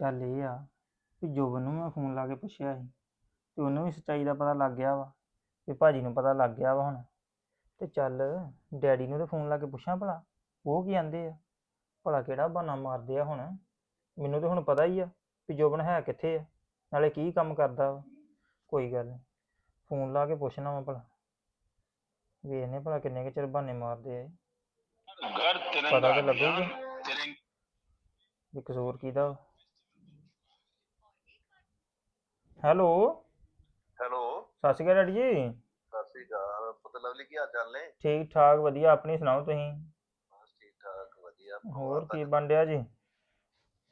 ਚੱਲ ਇਹ ਆ ਵੀ ਜੋਬਨ ਨੂੰ ਮੈਂ ਫੋਨ ਲਾ ਕੇ ਪੁੱਛਿਆ ਸੀ ਤੇ ਉਹਨੂੰ ਵੀ ਸੱਚਾਈ ਦਾ ਪਤਾ ਲੱਗ ਗਿਆ ਵਾ ਵੀ ਭਾਜੀ ਨੂੰ ਪਤਾ ਲੱਗ ਗਿਆ ਵਾ ਹੁਣ ਤੇ ਚੱਲ ਡੈਡੀ ਨੂੰ ਤੇ ਫੋਨ ਲਾ ਕੇ ਪੁੱਛਾਂ ਭਲਾ ਉਹ ਕੀ ਆਂਦੇ ਆ ਭਲਾ ਕਿਹੜਾ ਬਹਾਨਾ ਮਾਰਦੇ ਆ ਹੁਣ ਮੈਨੂੰ ਤੇ ਹੁਣ ਪਤਾ ਹੀ ਆ ਵੀ ਜੋਬਨ ਹੈ ਕਿੱਥੇ ਆ ਨਾਲੇ ਕੀ ਕੰਮ ਕਰਦਾ ਵਾ ਕੋਈ ਗੱਲ ਨੀ ਫੋਨ ਲਾ ਕੇ ਪੁੱਛਣਾ ਵਾ ਭਲਾ ਵੇਖਨੇ ਭਲਾ ਕਿੰਨੇ ਕੁ ਚਿਰ ਬਹਾਨੇ ਮਾਰਦੇ ਆ ਇਹ। घर तिरंगा पता तो लगेगा। अभियान, तिरंगा ਵੀ ਕਸੂਰ ਕਿਹਦਾ ਵਾ ਹੈਲੋ। ਹੈਲੋ। ਸਤਿ ਸ਼੍ਰੀ ਅਕਾਲ ਡੈਡੀ ਜੀ। ਸਤਿ ਸ੍ਰੀ ਅਕਾਲ। ਪੁੱਤ ਲਵਲੀ ਕੀ ਹਾਲ ਚਾਲ ਨੇ? ਠੀਕ ਠਾਕ ਵਧੀਆ। ਆਪਣੀ ਸੁਣਾਓ ਤੁਸੀਂ? ਬਸ ਠੀਕ ਠਾਕ ਵਧੀਆ। ਹੋਰ ਕੀ ਬਣ ਰਿਹਾ ਜੀ?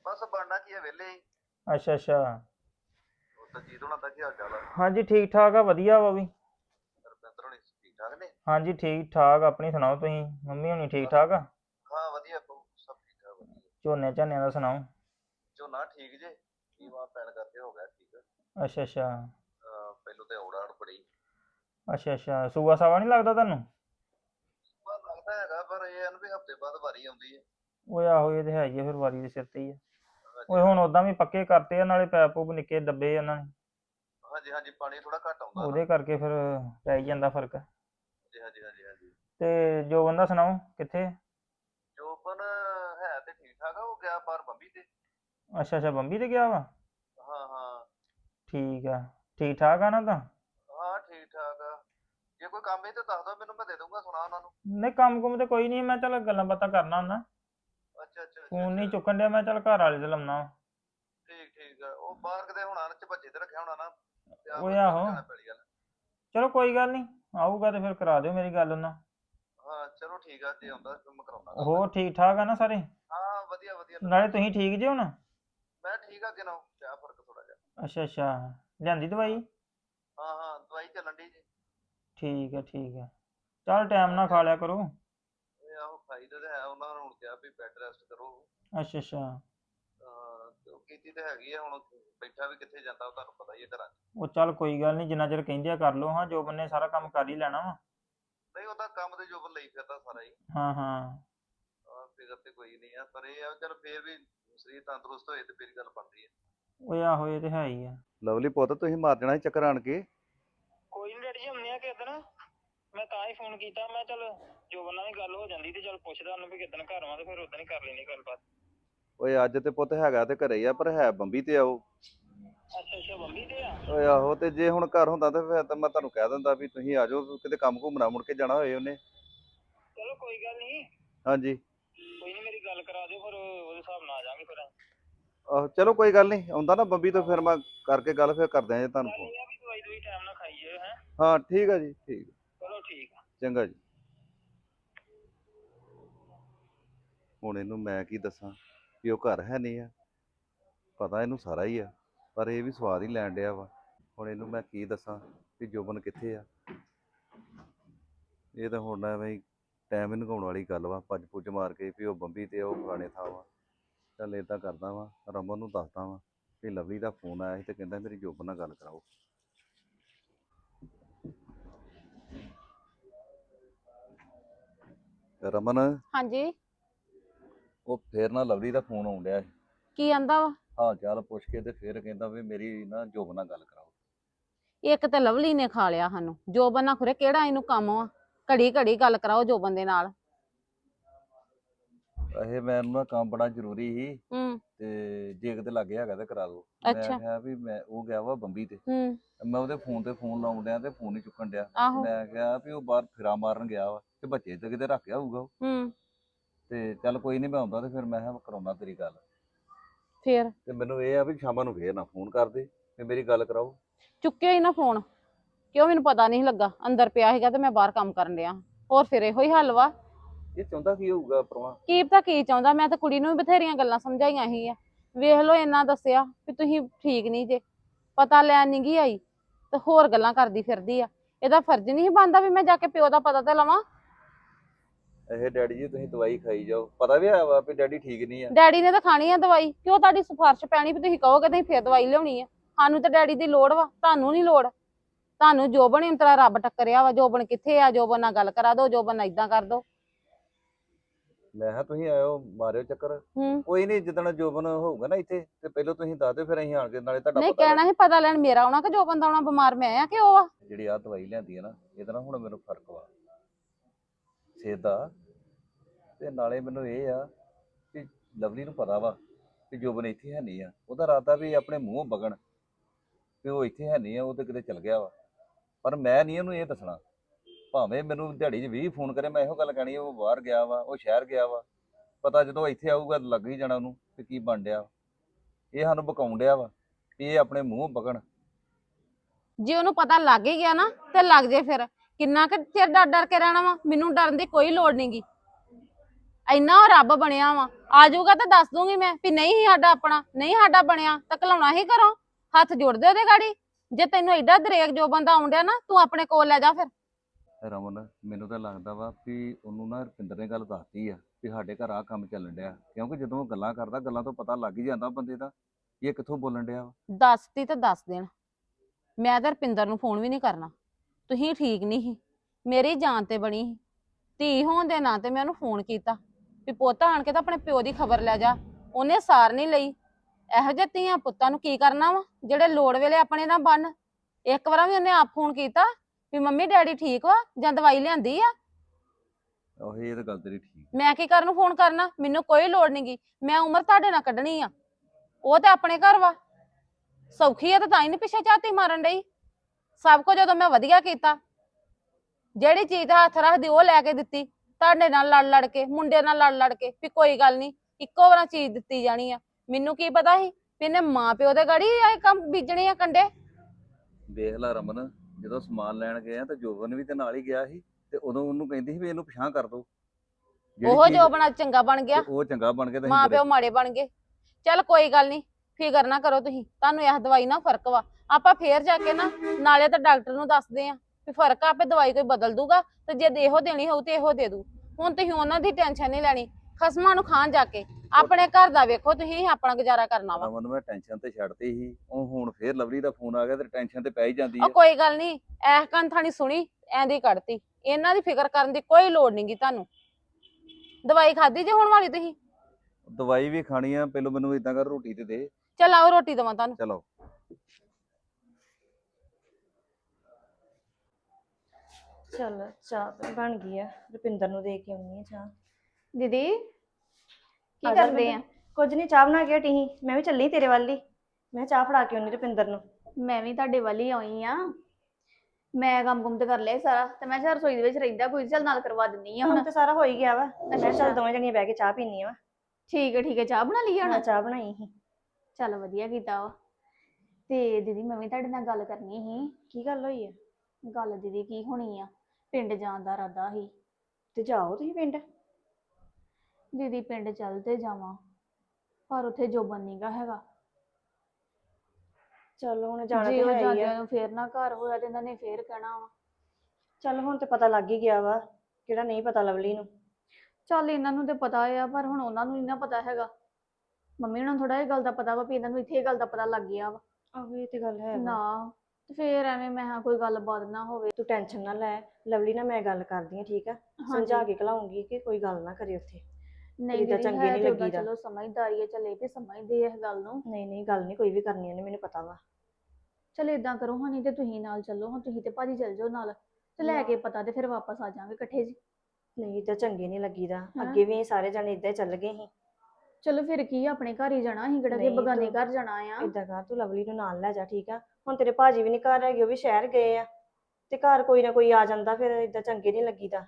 ਬਸ ਬਣਨਾ ਕੀ ਹੈ ਵਿਹਲੇ ਹੀ। ਅੱਛਾ ਅੱਛਾ। ਉਹ ਤਾਂ ਜੀਤ ਹੋਣਾ ਦਾ ਕੀ ਹਾਲ ਚਾਲ ਆ? ਹਾਂਜੀ ਠੀਕ ਠਾਕ ਆ ਵਧੀਆ ਵਾ ਵੀ। ਰੁਪਿੰਦਰ ਹੋਣੀ ਠੀਕ ਠਾਕ ਨੇ? ਹਾਂਜੀ ਠੀਕ ਠਾਕ ਆਪਣੀ ਸੁਣਾਓ ਤੁਸੀਂ? ਮੰਮੀ ਹੋਣੀ ਠੀਕ ਠਾਕ ਆ? ਹਾਂ ਵਧੀਆ ਬਹੁ, ਸਭ ਠੀਕ ਠਾਕ ਵਧੀਆ। ਝੋਨੇ ਝਾਨਿਆਂ ਦਾ ਸੁਣਾਓ। ਝੋਨਾ ਠੀਕ ਜੇ? ਕੀ ਵਾ ਪੈਣ ਕਰਕੇ ਹੋ ਗਿਆ ਠੀਕ ਅੱਛਾ ਅੱਛਾ। ਅਹ ਪਹਿਲੋਂ ਤੇ ਔੜਾੜ ਬੜੀ। ਅੱਛਾ ਅੱਛਾ। ਸੂਆ ਸਾਵਾ ਨਹੀਂ ਲੱਗਦਾ ਤੁਹਾਨੂੰ? ਪਰ ਲੱਗਦਾ ਹੈਗਾ ਪਰ ਇਹ ਹਨ ਵੀ ਹਫ਼ਤੇ ਬਾਅਦ ਵਾਰੀ ਆਉਂਦੀ ਹੈ ਓਏ ਆਹੋ ਇਹ ਤੇ ਹੈ ਹੀ ਆ ਫਿਰ ਵਾਰੀ ਦੇ ਸਿਰ ਤੇ ਹੀ ਆ। ਓਏ ਹੁਣ ਉਦਾਂ ਵੀ ਪੱਕੇ ਕਰਤੇ ਆ ਨਾਲੇ ਪੈਪ ਪੂਪ ਨਿੱਕੇ ਡੱਬੇ ਉਹਨਾਂ ਨੇ। ਹਾਂਜੀ ਹਾਂਜੀ ਪਾਣੀ ਥੋੜਾ ਘੱਟ ਆਉਂਦਾ ਨਾ। ਉਹਦੇ ਕਰਕੇ ਫਿਰ ਪੈ ਹੀ ਜਾਂਦਾ ਫ਼ਰਕ। ਹਾਂਜੀ ਹਾਂਜੀ ਹਾਂਜੀ ਹਾਂਜੀ। ਤੇ ਜੋ ਬੰਦਾ ਸੁਣਾਓ ਕਿੱਥੇ ਜੋਬਨ ਹੈ ਤੇ ਠੀਕ ਠਾਕ ਆ ਉਹ ਗਿਆ ਬਾਹਰ ਬੰਬੀ ਤੇ। ਅੱਛਾ ਅੱਛਾ ਬੰਬੀ ਤੇ ਗਿਆ ਵਾ? ਹਾਂ ਹਾਂ। ਠੀਕ ਆ। ਠੀਕ ਠਾਕ ਆ ਨਾ ਤਾਂ? ਹਾਂ ਠੀਕ ਠਾਕ ਆ। ਜੇ ਕੋਈ ਕੰਮ ਹੈ ਤਾਂ ਦੱਸ ਦਿਓ ਮੈਨੂੰ ਮੈਂ ਦੇ ਦੂੰਗਾ ਸੁਣਾ ਉਹਨਾਂ ਨੂੰ। ਨਹੀਂ ਕੰਮ ਕੁਮ ਤੇ ਕੋਈ ਨਹੀਂ ਮੈਂ ਚੱਲ ਗੱਲਾਂ ਬਾਤਾਂ ਕਰਨਾ ਹੁੰਦਾ। ਅੱਛਾ ਅੱਛਾ ਅੱਛਾ, ਫੋਨ ਨਹੀਂ ਅੱਛਾ। ਚੁੱਕਣ ਡਿਆ ਮੈਂ ਚੱਲ ਘਰ ਵਾਲੇ ਤੇ ਲਾਉਣਾ। ਠੀਕ ਠੀਕ ਆ। ਉਹ ਬਾਹਰ ਕਿਤੇ ਹੁਣ ਆਣ ਚ ਭੱਜੇ ਤੇ ਰੱਖਿਆ ਹੋਣਾ ਨਾ। ਤੇ ਆਪ ਓਏ ਨੂੰ ਆਹੋ। ਜਾਣਾ ਪੈਣੀ ਗੱਲ। ਚਲੋ ਕੋਈ ਗੱਲ ਨਹੀਂ ਆਊਗਾ ਤੇ ਫਿਰ ਕਰਾ ਦਿਓ ਮੇਰੀ ਗੱਲ ਉਹਨਾਂ ਹਾਂ ਚਲੋ ਠੀਕ ਆ ਜੇ ਆਉਂਦਾ ਫਿਰ ਮੈਂ ਕਰਾਉਣਾ ਗੱਲ। ਹੋਰ ਠੀਕ ਠਾਕ ਆ ਨਾ ਸਾਰੇ? ਹਾਂ ਵਧੀਆ ਵਧੀਆ। ਨਾਲੇ ਤੁਸੀਂ ਠੀਕ ਜੇ ਹੁਣ? ਮੈਂ ਠੀਕ ਆ ਕਿ ਨਾ ਕਿਆ ਫ਼ਰਕ ਥੋੜਾ ਜਿਹਾ ਅੱਛਾ ਅੱਛਾ। ਲਿਆਂਦੀ ਦਵਾਈ? ਹਾਂ ਹਾਂ ਦਵਾਈ ਚੱਲਣ ਦੀ ਜੀ। ਠੀਕ ਆ ਠੀਕ ਆ ਚੱਲ ਟਾਈਮ ਨਾਲ ਖਾ ਲਿਆ ਕਰੋ। ਇਹ ਆਹੋ ਖਾਈ ਤਾਂ ਹੈ ਉਹਨਾਂ ਨੂੰ ਹੁਣ ਕਿਹਾ ਵੀ ਬੈੱਡ ਰੈਸਟ ਕਰੋ। ਅੱਛਾ ਅੱਛਾ। ਹਾਂ ਤੇ ਉਹ ਕੀਤੀ ਤੇ ਹੈਗੀ ਆ ਹੁਣ ਬੈਠਾ ਵੀ ਕਿੱਥੇ ਜਾਂਦਾ ਉਹ ਤੁਹਾਨੂੰ ਪਤਾ ਹੀ ਹੈ ਘਰਾਂ 'ਚ। ਉਹ ਚੱਲ ਕੋਈ ਗੱਲ ਨਹੀਂ ਜਿੰਨਾ ਚਿਰ ਕਹਿੰਦੇ ਆ ਕਰ ਲਓ ਹਾਂ ਜੋ ਬੰਨੇ ਸਾਰਾ ਕੰਮ ਕਰ ਹੀ ਲੈਣਾ ਵਾ। ਨਹੀਂ ਉਹਦਾ ਕੰਮ ਤੇ ਜੋਬਨ ਲਈ ਫਿਰਦਾ ਸਾਰਾ ਹੀ। ਹਾਂ ਹਾਂ। ਆਹ ਫਿਕਰ ਤੇ ਕੋਈ ਨਹੀਂ ਆ ਪਰ ਇਹ ਆ ਚਲ ਫੇਰ ਵੀ ਸਰੀਰ ਤੰਦਰੁਸਤ ਹੋਏ ਤੇ ਫੇਰ ਗੱਲ ਬਣਦੀ ਹੈ ਓਏ ਆਹੋ ਇਹ ਤੇ ਹੈ ਹੀ ਆ। ਲਵਲੀ ਪੁੱਤ ਤੁਸੀਂ ਮਾਰ ਜਾਣਾ ਚੱਕਰ ਆਣ ਕੇ। ਕੋਈ ਨਹੀਂ ਡੈਡੀ ਜੀ ਹੁੰਨੇ ਆ ਕਿਦਨ ਮੈਂ ਤਾਂ ਹੀ ਫੋਨ ਕੀਤਾ ਮੈਂ ਚੱਲ ਜੋ ਬੰਨਾ ਦੀ ਗੱਲ ਹੋ ਜਾਂਦੀ ਤੇ ਚੱਲ ਪੁੱਛਦਾ ਉਹਨੂੰ ਵੀ ਕਿਦਨ ਘਰ ਆਵਾਂ ਤੇ ਫਿਰ ਉਦੋਂ ਹੀ ਕਰ ਲੈਣੀ ਗੱਲਬਾਤ। ਓਏ ਅੱਜ ਤੇ ਪੁੱਤ ਹੈਗਾ ਤੇ ਘਰੇ ਹੀ ਆ ਪਰ ਹੈ ਬੰਬੀ ਤੇ ਆਓ ਅੱਛਾ ਅੱਛਾ ਬੰਬੀ ਤੇ ਆ? ਓਏ ਆਹੋ ਤੇ ਜੇ ਹੁਣ ਘਰ ਹੁੰਦਾ ਤੇ ਫਿਰ ਤਾਂ ਮੈਂ ਤੁਹਾਨੂੰ ਕਹਿ ਦਿੰਦਾ ਵੀ ਤੁਸੀਂ ਆ ਜਾਓ ਕਿਤੇ ਕੰਮ ਘੁੰਮਣਾ ਮੁੜ ਕੇ ਜਾਣਾ ਹੋਏ ਉਹਨੇ। ਚਲੋ ਕੋਈ ਗੱਲ ਨਹੀਂ ਹਾਂਜੀ। ਕੋਈ ਨਹੀਂ ਮੇਰੀ ਗੱਲ ਕਰਾ ਦਿਓ ਫਿਰ ਉਹਦੇ ਹਿਸਾਬ ਨਾਲ ਆ ਜਾਾਂਗੇ ਫਿਰ। ਆਹੋ ਚਲੋ ਕੋਈ ਗੱਲ ਨਹੀਂ ਆਉਂਦਾ ਨਾ ਬੰਬੀ ਤੋਂ ਫਿਰ ਮੈਂ ਕਰਕੇ ਗੱਲ ਫਿਰ ਕਰਦੇ ਆ ਜੇ ਤੁਹਾਨੂੰ phone। ਇਹ ਆ ਵੀ ਦਵਾਈ ਦਵਾਈ ਟਾਈਮ ਨਾਲ ਖਾਈਏ ਹੈ। ਹਾਂ ਠੀਕ ਆ ਜੀ ਠੀਕ। ਚਲੋ ਠੀਕ ਆ। ਚੰਗਾ ਜੀ। ਹੁਣ ਇਹਨੂੰ ਮੈਂ ਕੀ ਦੱਸਾਂ ਵੀ ਉਹ ਘਰ ਹੈ ਨਹੀਂ ਆ। ਪਤਾ ਇਹਨੂੰ ਸਾਰਾ ਹੀ ਆ ਪਰ ਇਹ ਵੀ ਸਵਾਦ ਹੀ ਲੈਣ ਡਿਆ ਵਾ। ਹੁਣ ਇਹਨੂੰ ਮੈਂ ਕੀ ਦੱਸਾਂ ਵੀ ਜੋਬਨ ਕਿੱਥੇ ਆ। ਇਹ ਤਾਂ ਹੁਣ ਐਵੇਂ ਹੀ ਟਾਈਮ ਹੀ ਲੰਘਾਉਣ ਵਾਲੀ ਗੱਲ ਵਾ ਭੱਜ ਭੁੱਜ ਮਾਰ ਕੇ ਵੀ ਉਹ ਬੰਬੀ ਤੇ ਉਹ ਫਲਾਣੇ ਥਾਂ ਵਾ। ਚੱਲ ਏਦਾਂ ਕਰਦਾ ਵਾਂ ਰਮਨ ਨੂੰ ਦੱਸਦਾ ਵਾਂ ਵੀ ਲਵਲੀ ਦਾ ਫੋਨ ਆਇਆ ਸੀ ਤੇ ਕਹਿੰਦਾ ਮੇਰੀ ਜੋਬਨ ਨਾਲ ਗੱਲ ਕਰਾਓ। ਰਮਨ? ਹਾਂਜੀ। ਉਹ ਫੇਰ ਨਾ ਲਵਲੀ ਦਾ ਫੋਨ ਆਉਣ ਡਿਆ ਸੀ। ਕੀ ਆਂਦਾ ਵਾ? ਹਾਲ ਚਾਲ ਪੁੱਛ ਕੇ ਤੇ ਫੇਰ ਕਹਿੰਦਾ ਵੀ ਮੇਰੀ ਨਾ ਜੋਬ ਨਾਲ ਗੱਲ ਕਰਾਓ। ਇੱਕ ਤੇ ਲਵਲੀ ਨੇ ਖਾ ਲਿਆ ਸਾਨੂੰ ਜੋਬਨ ਨਾਲ ਖੁਰੇ ਕਿਹੜਾ ਇਹਨੂੰ ਕੰਮ ਵਾ? ਘੜੀ ਘੜੀ ਗੱਲ ਕਰਾਓ ਜੋਬਨ ਦੇ ਨਾਲ। ਇਹ ਮੈਨੂੰ ਨਾ ਕੰਮ ਬੜਾ ਜ਼ਰੂਰੀ ਸੀ ਹੂੰ। ਤੇ ਜੇ ਕਿਤੇ ਲੱਗੇ ਹੈਗਾ ਤੇ ਕਰਾ ਅੱਛਾ। ਮੈਂ ਕਿਹਾ ਵੀ ਮੈਂ ਉਹ ਗਿਆ ਵਾ ਬੰਬੀ ਤੇ। ਹੂੰ। ਮੈਂ ਉਹਦੇ ਫੋਨ ਤੇ ਫੋਨ ਲਾਉਣ ਡਿਆ ਤੇ ਫੋਨ ਨਹੀਂ ਚੁੱਕਣ ਡਿਆ। ਆਹੋ। ਮੈਂ ਕਿਹਾ ਵੀ ਉਹ ਬਾਹਰ ਫਿਰਾ ਮਾਰਨ ਗਿਆ ਵਾ ਤੇ ਬੱਚੇ ਤੇ ਕਿਤੇ ਰੱਖਿਆ ਹੋਊਗਾ ਉਹ। ਹੂੰ। ਤੇ ਚੱਲ ਕੋਈ ਨਹੀਂ ਮੈਂ ਆਉਂਦਾ ਤੇ ਫਿਰ ਮੈਂ ਕਿਹਾ ਕਰਾਉਣਾ ਤੇਰੀ ਗੱਲ। ਫੇਰ? ਤੇ ਮੈਨੂੰ ਇਹ ਆ ਵੀ ਸ਼ਾਮਾਂ ਨੂੰ ਫੇਰ ਨਾ ਫੋਨ ਕਰ ਦੇ ਤੇ ਮੇਰੀ ਗੱਲ ਕਰਾਓ। ਚੁੱਕਿਓ ਹੀ ਨਾ ਫੋਨ। ਕਿਉਂ? ਮੈਨੂੰ ਪਤਾ ਨਹੀਂ ਲੱਗਾ। ਅੰਦਰ ਪਿਆ ਹੈਗਾ ਤੇ ਮੈਂ ਬਾਹਰ ਕੰਮ ਕਰਨ ਡਿਆ। ਹੋਰ ਫਿਰ ਇਹੋ ਹੀ ਹੱਲ ਵਾ। ਇਹ ਚਾਹੁੰਦਾ ਕੀ ਹੋਊਗਾ ਪਰਵਾ ਕੀ ਪਤਾ ਕੀ ਚਾਹੁੰਦਾ? ਮੈਂ ਤਾਂ ਕੁੜੀ ਨੂੰ ਵੀ ਬਥੇਰੀਆਂ ਗੱਲਾਂ ਸਮਝਾਈਆਂ ਸੀ ਆ। ਵੇਖ ਲਓ ਇੰਨਾ ਦੱਸਿਆ ਵੀ ਤੁਸੀਂ ਠੀਕ ਨਹੀਂ ਜੇ। ਪਤਾ ਲੈਣ ਨਹੀਂ ਗਈ ਆਈ ਤੇ ਹੋਰ ਗੱਲਾਂ ਕਰਦੀ ਫਿਰਦੀ ਆ। ਇਹਦਾ ਫਰਜ਼ ਨਹੀਂ ਬਣਦਾ ਵੀ ਮੈਂ ਜਾ ਕੇ ਪਿਓ ਦਾ ਪਤਾ ਤੇ ਲਵਾਂ? ਇਹ ਡੈਡੀ ਜੀ ਤੁਸੀਂ ਦਵਾਈ ਖਾਈ ਜਾਓ। ਪਤਾ ਵੀ ਆਇਆ ਵਾ ਵੀ ਡੈਡੀ ਠੀਕ ਨਹੀਂ ਆ। ਡੈਡੀ ਨੇ ਤਾਂ ਖਾਣੀ ਆ ਦਵਾਈ। ਕਿਉਂ ਤੁਹਾਡੀ ਸਿਫਾਰਿਸ਼ ਪੈਣੀ ਵੀ ਤੁਸੀਂ ਕਹੋਗੇ ਤੁਸੀਂ ਫੇਰ ਦਵਾਈ ਲਿਆਉਣੀ ਆ? ਸਾਨੂੰ ਤਾਂ ਡੈਡੀ ਦੀ ਲੋੜ ਵਾ ਤੁਹਾਨੂੰ ਨਹੀਂ ਲੋੜ। ਤੁਹਾਨੂੰ ਜੋਬਨ ਇੰਤਰਾ ਰੱਬ ਟੱਕਰਿਆ ਵਾ ਜੋਬਨ ਕਿੱਥੇ ਆ ਜੋਬਨ ਨਾਲ ਗੱਲ ਕਰਾ ਦਿਓ ਜੋਬਨ ਨਾਲ ਇਦਾਂ ਕਰ ਦਿਓ ਮੈਂ ਕਿਹਾ ਤੁਸੀਂ ਆਇਓ ਮਾਰਿਓ ਚੱਕਰ। ਹੂੰ। ਕੋਈ ਨਹੀਂ ਜਿੱਦਣ ਜੋਬਨ ਹੋਊਗਾ ਨਾ ਇੱਥੇ ਤੇ ਪਹਿਲਾਂ ਤੁਸੀਂ ਦੱਸ ਦਿਓ ਫਿਰ ਅਸੀਂ ਆਣ ਕੇ ਨਾਲੇ ਤੁਹਾਡਾ ਨਹੀਂ ਪਤਾ ਕਹਿਣਾ ਸੀ ਪਤਾ ਲੈਣ ਮੇਰਾ ਆਉਣਾ ਕਿ ਜੋ ਬੰਦਾ ਆਉਣਾ ਬਿਮਾਰ ਮੈਂ ਆ ਕਿ ਉਹ ਆ? ਜਿਹੜੀ ਆ ਦਵਾਈ ਲਿਆਂਦੀ ਹੈ ਨਾ ਇਹਦਾ ਨਾ ਹੁਣ ਮੈਨੂੰ ਫ਼ਰਕ ਵਾ। ਸਿਹਤ ਦਾ ਤੇ ਨਾਲੇ ਮੈਨੂੰ ਇਹ ਆ ਕਿ ਲਵਲੀ ਨੂੰ ਪਤਾ ਵਾ ਕਿ ਜੋਬਨ ਇੱਥੇ ਹੈ ਨਹੀਂ ਆ। ਉਹਦਾ ਇਰਾਦਾ ਵੀ ਆਪਣੇ ਮੂੰਹੋਂ ਬਗਣ ਕਿ ਉਹ ਇੱਥੇ ਹੈ ਨਹੀਂ ਆ ਉਹ ਤੇ ਕਿਤੇ ਚਲ ਗਿਆ ਵਾ। ਪਰ ਮੈਂ ਨਹੀਂ ਉਹਨੂੰ ਇਹ ਦੱਸਣਾ। ਭਾਵੇਂ ਮੈਨੂੰ ਦਿਹਾੜੀ 'ਚ 20 ਫੋਨ ਕਰੇ, ਮੈਂ ਇਹੋ ਗੱਲ ਕਹਿਣੀ ਉਹ ਬਾਹਰ ਗਿਆ ਵਾ, ਉਹ ਸ਼ਹਿਰ ਗਿਆ ਵਾ। ਪਤਾ ਜਦੋਂ ਇੱਥੇ ਆਊਗਾ, ਲੱਗ ਹੀ ਜਾਣਾ ਉਹਨੂੰ ਕਿ ਕੀ ਬਣ ਡਿਆ ਇਹ ਸਾਨੂੰ ਬਕਾਉਣ ਡਿਆ ਵਾ ਵੀ ਇਹ ਆਪਣੇ ਮੂੰਹੋਂ ਬਗਣ। ਜੇ ਉਹਨੂੰ ਪਤਾ ਲੱਗ ਹੀ ਗਿਆ ਨਾ, ਤੇ ਲੱਗ ਜੇ ਫਿਰ। ਕਿੰਨਾ ਕੁ ਚਿਰ ਡਰ ਡਰ ਕੇ ਰਹਿਣਾ ਵਾ, ਮੈਨੂੰ ਡਰਨ ਦੀ ਕੋਈ ਲੋੜ ਨਹੀਂਗੀ ਇੰਨਾ ਉਹ ਰੱਬ ਬਣਿਆ ਵਾ। ਆ ਜਾਊਗਾ ਤਾਂ ਦੱਸ ਦੂੰਗੀ ਮੈਂ ਵੀ ਨਹੀਂ ਸੀ ਸਾਡਾ ਆਪਣਾ, ਨਹੀਂ ਸਾਡਾ ਬਣਿਆ, ਤਾਂ ਘਲਾਉਣਾ ਹੀ ਕਰੋ ਹੱਥ ਜੋੜਦੇ ਉਹਦੇ ਗਾੜੀ। ਜੇ ਤੈਨੂੰ ਐਡਾ ਦਰੇਕ ਜੋ ਬੰਦਾ ਆਉਂਦਿਆ ਨਾ, ਤੂੰ ਆਪਣੇ ਕੋਲ ਲੈ ਜਾ ਫਿਰ। ਰਮਨ, ਮੈਨੂੰ ਤਾਂ ਲੱਗਦਾ ਵਾ ਵੀ ਉਹਨੂੰ ਨਾ ਰੁਪਿੰਦਰ ਨੇ ਗੱਲ ਦੱਸਤੀ ਆ ਵੀ ਸਾਡੇ ਘਰ ਆ ਕੰਮ ਚੱਲਣ ਡਿਆ। ਕਿਉਂਕਿ ਜਦੋਂ ਉਹ ਗੱਲਾਂ ਕਰਦਾ, ਗੱਲਾਂ ਤੋਂ ਪਤਾ ਲੱਗ ਹੀ ਜਾਂਦਾ ਬੰਦੇ ਦਾ ਵੀ ਇਹ ਕਿੱਥੋਂ ਬੋਲਣ ਡਿਆ ਵਾ। ਦੱਸਤੀ ਤਾਂ ਦੱਸ ਦੇਣ। ਮੈਂ ਤਾਂ ਰਪਿੰਦਰ ਨੂੰ ਫੋਨ ਵੀ ਨਹੀਂ ਕਰਨਾ। ਤੁਸੀਂ ਠੀਕ ਨਹੀਂ ਸੀ। ਮੇਰੀ ਜਾਨ ਤੇ ਬਣੀ ਸੀ। ਧੀ ਹੋਣ ਦੇ ਨਾਂ ਤੇ ਮੈਂ ਉਹਨੂੰ ਫੋਨ ਕੀਤਾ ਵੀ ਪੁੱਤ ਆਣ ਕੇ ਤਾਂ ਆਪਣੇ ਪਿਓ ਦੀ ਖਬਰ ਲੈ ਜਾ। ਉਹਨੇ ਸਾਰ ਨਹੀਂ ਲਈ। ਇਹੋ ਜਿਹੇ ਧੀਆਂ ਪੁੱਤਾਂ ਨੂੰ ਕੀ ਕਰਨਾ ਵਾ? ਜਿਹੜੇ ਲੋੜ ਵੇਲੇ ਆਪਣੇ ਨਾਲ ਬਣ ਇੱਕ ਵਾਰ ਵੀ ਉਹਨੇ ਆਪ ਫੋਨ ਕੀਤਾ ਵੀ ਮੰਮੀ ਡੈਡੀ ਠੀਕ ਵਾ? ਜਾਂ ਦਵਾਈ ਲਿਆਂਦੀ ਆ? ਉਹ ਇਹ ਤਾਂ ਗੱਲ ਤੇਰੀ ਠੀਕ ਮੈਂ ਕੀ ਕਰਨ ਫੋਨ ਕਰਨਾ? ਮੈਨੂੰ ਕੋਈ ਲੋੜ ਨਹੀਂਗੀ ਮੈਂ ਉਮਰ ਤੁਹਾਡੇ ਨਾਲ ਕੱਢਣੀ ਆ। ਉਹ ਤੇ ਆਪਣੇ ਘਰ ਵਾ। ਸੌਖੀ ਆ ਤਾਂ ਤਾਂ ਹੀ ਨਹੀਂ ਪਿੱਛੇ ਝਾਤੀ ਮਾਰਨ ਡਈ। ਸਭ ਕੁਝ ਜਦੋਂ ਮੈਂ ਵਧੀਆ ਕੀਤਾ। ਜਿਹੜੀ ਚੀਜ਼ ਤੇ ਹੱਥ ਰੱਖਦੀ ਉਹ ਲੈ ਕੇ ਦਿੱਤੀ। ਤੁਹਾਡੇ ਨਾਲ ਲੜ ਲੜ ਕੇ ਮੁੰਡੇ ਨਾਲ ਲੜ ਲੜ ਕੇ। ਵੀ ਕੋਈ ਗੱਲ ਨਹੀਂ ਇੱਕੋ ਵਾਰ ਚੀਜ਼ ਦਿੱਤੀ ਜਾਣੀ ਆ। ਮੈਨੂੰ ਕੀ ਪਤਾ ਸੀ ਵੀ ਇਹਨੇ ਮਾਂ ਪਿਓ ਦੇ ਗੜੀ ਇਹ ਕੰਮ ਬੀਜਣੇ ਆ ਕੰਡੇ? ਦੇਖ ਲੈ ਰਮਨ ਜਦੋਂ ਸਮਾਨ ਲੈਣ ਗਏ ਆ ਤਾਂ ਜੋਬਨ ਵੀ ਤੇ ਨਾਲ ਹੀ ਗਿਆ ਸੀ ਤੇ ਉਦੋਂ ਉਹਨੂੰ ਕਹਿੰਦੀ ਸੀ ਵੀ ਇਹਨੂੰ ਪਛਾਣ ਕਰ ਦੋ। ਜਿਹੜੀ ਉਹ ਚੀਜ਼- ਜੋ ਬਣਾ ਚੰਗਾ ਬਣ ਗਿਆ। ਤੇ ਉਹ ਚੰਗਾ ਬਣ ਕੇ ਤੇ ਮਾਂ ਪਿਓ ਮਾੜੇ ਬਣ ਗਏ। ਚੱਲ ਕੋਈ ਗੱਲ ਨਹੀਂ ਫਿਕਰ ਨਾ ਕਰੋ ਤੁਸੀਂ। ਤੁਹਾਨੂੰ ਇਹ ਦਵਾਈ ਨਾਲ ਫ਼ਰਕ ਵਾ। ਆਪਾਂ ਫੇਰ ਜਾ ਕੇ ਨਾ ਨਾਲੇ ਤਾਂ ਡਾਕਟਰ ਨੂੰ ਦੱਸਦੇ ਆ ਵੀ ਫ਼ਰਕ ਆ, ਆਪੇ ਦਵਾਈ ਕੋਈ ਬਦਲ ਦੂਗਾ ਤੇ ਜੇ ਇਹੋ ਦੇਣੀ ਹੋਊ ਤੇ ਇਹੋ ਦੇ ਦੂ। ਹੁਣ ਤੁਸੀਂ ਉਹਨਾਂ ਦੀ ਟੈਨਸ਼ਨ ਨਹੀਂ ਲੈਣੀ। ਖਸਮਾਂ ਨੂੰ ਖਾਣ ਜਾ ਕੇ ਆਪਣੇ ਘਰ ਦਾ ਵੇਖੋ ਤੁਸੀਂ ਆਪਣਾ ਗੁਜ਼ਾਰਾ ਕਰਨਾ ਵਾ। ਰਮਨ ਮੈਂ ਟੈਨਸ਼ਨ ਤੇ ਛੱਡਤੀ ਸੀ। ਉਹ ਹੁਣ ਫੇਰ ਲਵਲੀ ਦਾ ਫੋਨ ਆ ਗਿਆ ਤੇ ਟੈਨਸ਼ਨ ਤੇ ਪੈ ਹੀ ਜਾਂਦੀ ਉਹ ਆ। ਕੋਈ ਗੱਲ ਨਹੀਂ ਐਸ ਕੰਥਾਣੀ ਸੁਣੀ ਐਂਦੀ ਕੱਢਤੀ। ਇਹਨਾਂ ਦੀ ਫਿਕਰ ਕਰਨ ਦੀ ਕੋਈ ਲੋੜ ਨਹੀਂਗੀ ਤੁਹਾਨੂੰ। ਦਵਾਈ ਖਾਧੀ ਜੇ ਹੁਣ ਵਾਲੀ ਤੁਸੀਂ? ਦਵਾਈ ਵੀ ਖਾਣੀ ਆ ਪਹਿਲਾਂ ਮੈਨੂੰ ਇਦਾਂ ਕਰ ਰੋਟੀ ਤੇ ਦੇ। ਚੱਲ ਆਓ ਰੋਟੀ ਦੇਵਾਂ ਤੁਹਾਨੂੰ। ਚਲੋ ਚੱਲ ਚਾਹ ਤਾਂ ਬਣ ਗਈ ਆ। ਰੁਪਿੰਦਰ ਨੂੰ ਦੇ ਕੇ ਆਉਣੀ ਆ ਚਾਹ। ਦੀਦੀ ਕੀ ਜਾ ਕਰਦੇ ਆ? ਰੁਪਿੰਦਰ। ਕੁਝ ਨਹੀਂ ਚਾਹ ਬਣਾ ਕੇ ਹਟੀ ਸੀ। ਮੈਂ ਵੀ ਚੱਲੀ ਤੇਰੇ ਵੱਲ ਹੀ। ਮੈਂ ਚਾਹ ਫੜਾ ਕੇ ਆਉਣੀ ਰੁਪਿੰਦਰ ਨੂੰ। ਮੈਂ ਵੀ ਤੁਹਾਡੇ ਵੱਲ ਹੀ ਆਈ ਆ। ਮੈਂ ਕੰਮ ਕੁੰਮ ਤੇ ਕਰ ਲਿਆ ਸੀ ਸਾਰਾ। ਤੇ ਮੈਂ ਕਿਹਾ ਰਸੋਈ ਦੇ ਵਿੱਚ ਰਹਿੰਦਾ ਕੋਈ ਚੱਲ ਨਾਲ ਕਰਵਾ ਦਿੰਨੀ ਆ ਹੁਣ। ਹੁਣ ਤੇ ਸਾਰਾ ਹੋ ਹੀ ਗਿਆ ਵਾ। ਮੈਂ ਕਿਹਾ। ਚੱਲ ਦੋਵੇਂ ਜਣੀਆਂ ਬਹਿ ਕੇ ਚਾਹ ਪੀਣੀ ਆ ਠੀਕ ਹੈ ਠੀਕ ਹੈ ਚਾਹ ਬਣਾ ਲਈ ਮੈਂ ਹੁਣ? ਚਾਹ ਬਣਾਈ ਸੀ। ਚੱਲ ਵਧੀਆ ਕੀਤਾ ਵਾ। ਤੇ ਦੀਦੀ ਮੈਂ ਵੀ ਤੁਹਾਡੇ ਨਾਲ ਗੱਲ ਕਰਨੀ ਸੀ। ਕੀ ਗੱਲ ਹੋਈ ਆ? ਗੱਲ ਦੀਦੀ ਕੀ ਹੋਣੀ ਆ? ਪਿੰਡ ਜਾਣ ਦਾ ਇਰਾਦਾ ਸੀ। ਤੇ ਜਾਓ ਤੁਸੀਂ ਪਿੰਡ। ਦੀਦੀ ਪਿੰਡ ਚੱਲ ਤੇ ਜਾਵਾਂ ਪਰ ਉੱਥੇ ਜੋਬਨ ਨੀਗਾ ਹੈਗਾ। ਚੱਲ ਹੁਣ ਜਾਣਾ ਜੇ ਤੇ ਉਹ ਹੈ ਹੀ ਜਾਂਦਿਆਂ ਆ ਨੂੰ ਫੇਰ ਨਾ ਘਰ ਹੋਇਆ ਤੇ ਇਹਨਾਂ ਨੇ ਫੇਰ ਕਹਿਣਾ ਵਾ। ਚੱਲ ਹੁਣ ਤੇ ਪਤਾ ਲੱਗ ਹੀ ਗਿਆ ਵਾ ਕਿਹੜਾ ਨਹੀਂ ਪਤਾ ਲਵਲੀ ਨੂੰ। ਚੱਲ ਇਹਨਾਂ ਨੂੰ ਤੇ ਪਤਾ ਆ ਪਰ ਹੁਣ ਉਹਨਾਂ ਨੂੰ ਨਹੀਂ ਨਾ ਪਤਾ ਹੈਗਾ। ਮੰਮੀ ਨੂੰ ਥੋੜਾ ਇਹ ਗੱਲ ਦਾ ਪਤਾ ਵਾ ਵੀ ਇਹਨਾਂ ਨੂੰ ਇੱਥੇ ਇਹ ਗੱਲ ਦਾ ਪਤਾ ਲੱਗ ਗਿਆ ਵਾ। ਆਹੋ ਇਹ ਤੇ ਗੱਲ ਹੈ ਵਾ। ਨਾ ਤੇ ਫੇਰ ਐਵੇਂ ਮੈਂ ਕਿਹਾ ਕੋਈ ਗੱਲਬਾਤ ਨਾ ਹੋਵੇ। ਤੂੰ ਟੈਨਸ਼ਨ ਨਾ ਲੈ ਲਵਲੀ ਨਾਲ ਮੈਂ ਗੱਲ ਕਰਦੀ ਆ ਠੀਕ ਆ? ਸਮਝਾ ਕੇ ਕਲਾਉਂਗੀ ਕਿ ਕੋਈ ਗੱਲ ਨਾ ਕਰੇ ਉੱਥੇ। ਨਹੀਂ ਏਦਾਂ ਚੰਗੇ ਹੈ ਨੀ ਤੇ ਉਦਾਂ ਲੱਗੀਦਾ। ਚਲੋ ਸਮਝਦਾਰੀ ਹੈ ਚੱਲੇ ਵੀ ਸਮਝਦੇ ਇਸ ਗੱਲ ਨੂੰ। ਨਹੀਂ ਨਹੀਂ ਗੱਲ ਨਹੀਂ ਕੋਈ ਵੀ ਕਰਨੀ ਉਹਨੇ ਮੈਨੂੰ ਪਤਾ ਵਾ। ਚਲ ਇਦਾਂ ਕਰੋ ਹਾਂ ਨਹੀਂ ਤੇ ਤੁਸੀਂ ਨਾਲ ਚੱਲੋ ਹਾਂ ਤੁਸੀਂ ਤੇ ਭਾਜੀ ਚੱਲ ਜਾਓ ਨਾਲ। ਤੇ ਲੈ ਨਾ। ਕੇ ਪਤਾ ਤੇ ਫਿਰ ਵਾਪਸ ਆ ਜਾਾਂਗੇ ਇਕੱਠੇ ਜੀ। ਨਹੀਂ ਤਾਂ ਚੰਗੇ ਨਹੀਂ ਲੱਗੀਦਾ? ਅੱਗੇ ਵੀ ਸਾਰੇ ਜਣੇ ਇਦਾਂ ਹੀ ਚੱਲ ਗਏ ਸੀ। ਚਲੋ ਫਿਰ ਕੀ ਆਪਣੇ ਘਰ ਹੀ ਜਾਣਾ ਅਸੀਂ ਕਿਹੜਾ ਕਿ ਬਗਾਨੇ ਘਰ ਜਾਣਾ ਆ। ਇਦਾਂ ਕਰ ਤੂੰ ਲਵਲੀ ਨੂੰ ਨਾਲ ਲੈ ਜਾ ਠੀਕ ਆ। ਹੁਣ ਤੇਰੇ ਭਾਜੀ ਵੀ ਨਹੀਂ ਘਰ ਹੈਗੇ ਉਹ ਵੀ ਸ਼ਹਿਰ ਗਏ ਆ। ਤੇ ਘਰ ਕੋਈ ਨਾ ਕੋਈ ਆ ਜਾਂਦਾ ਫਿਰ ਇਦਾਂ ਚੰਗੇ ਨਹੀਂ ਲੱਗੀਦਾ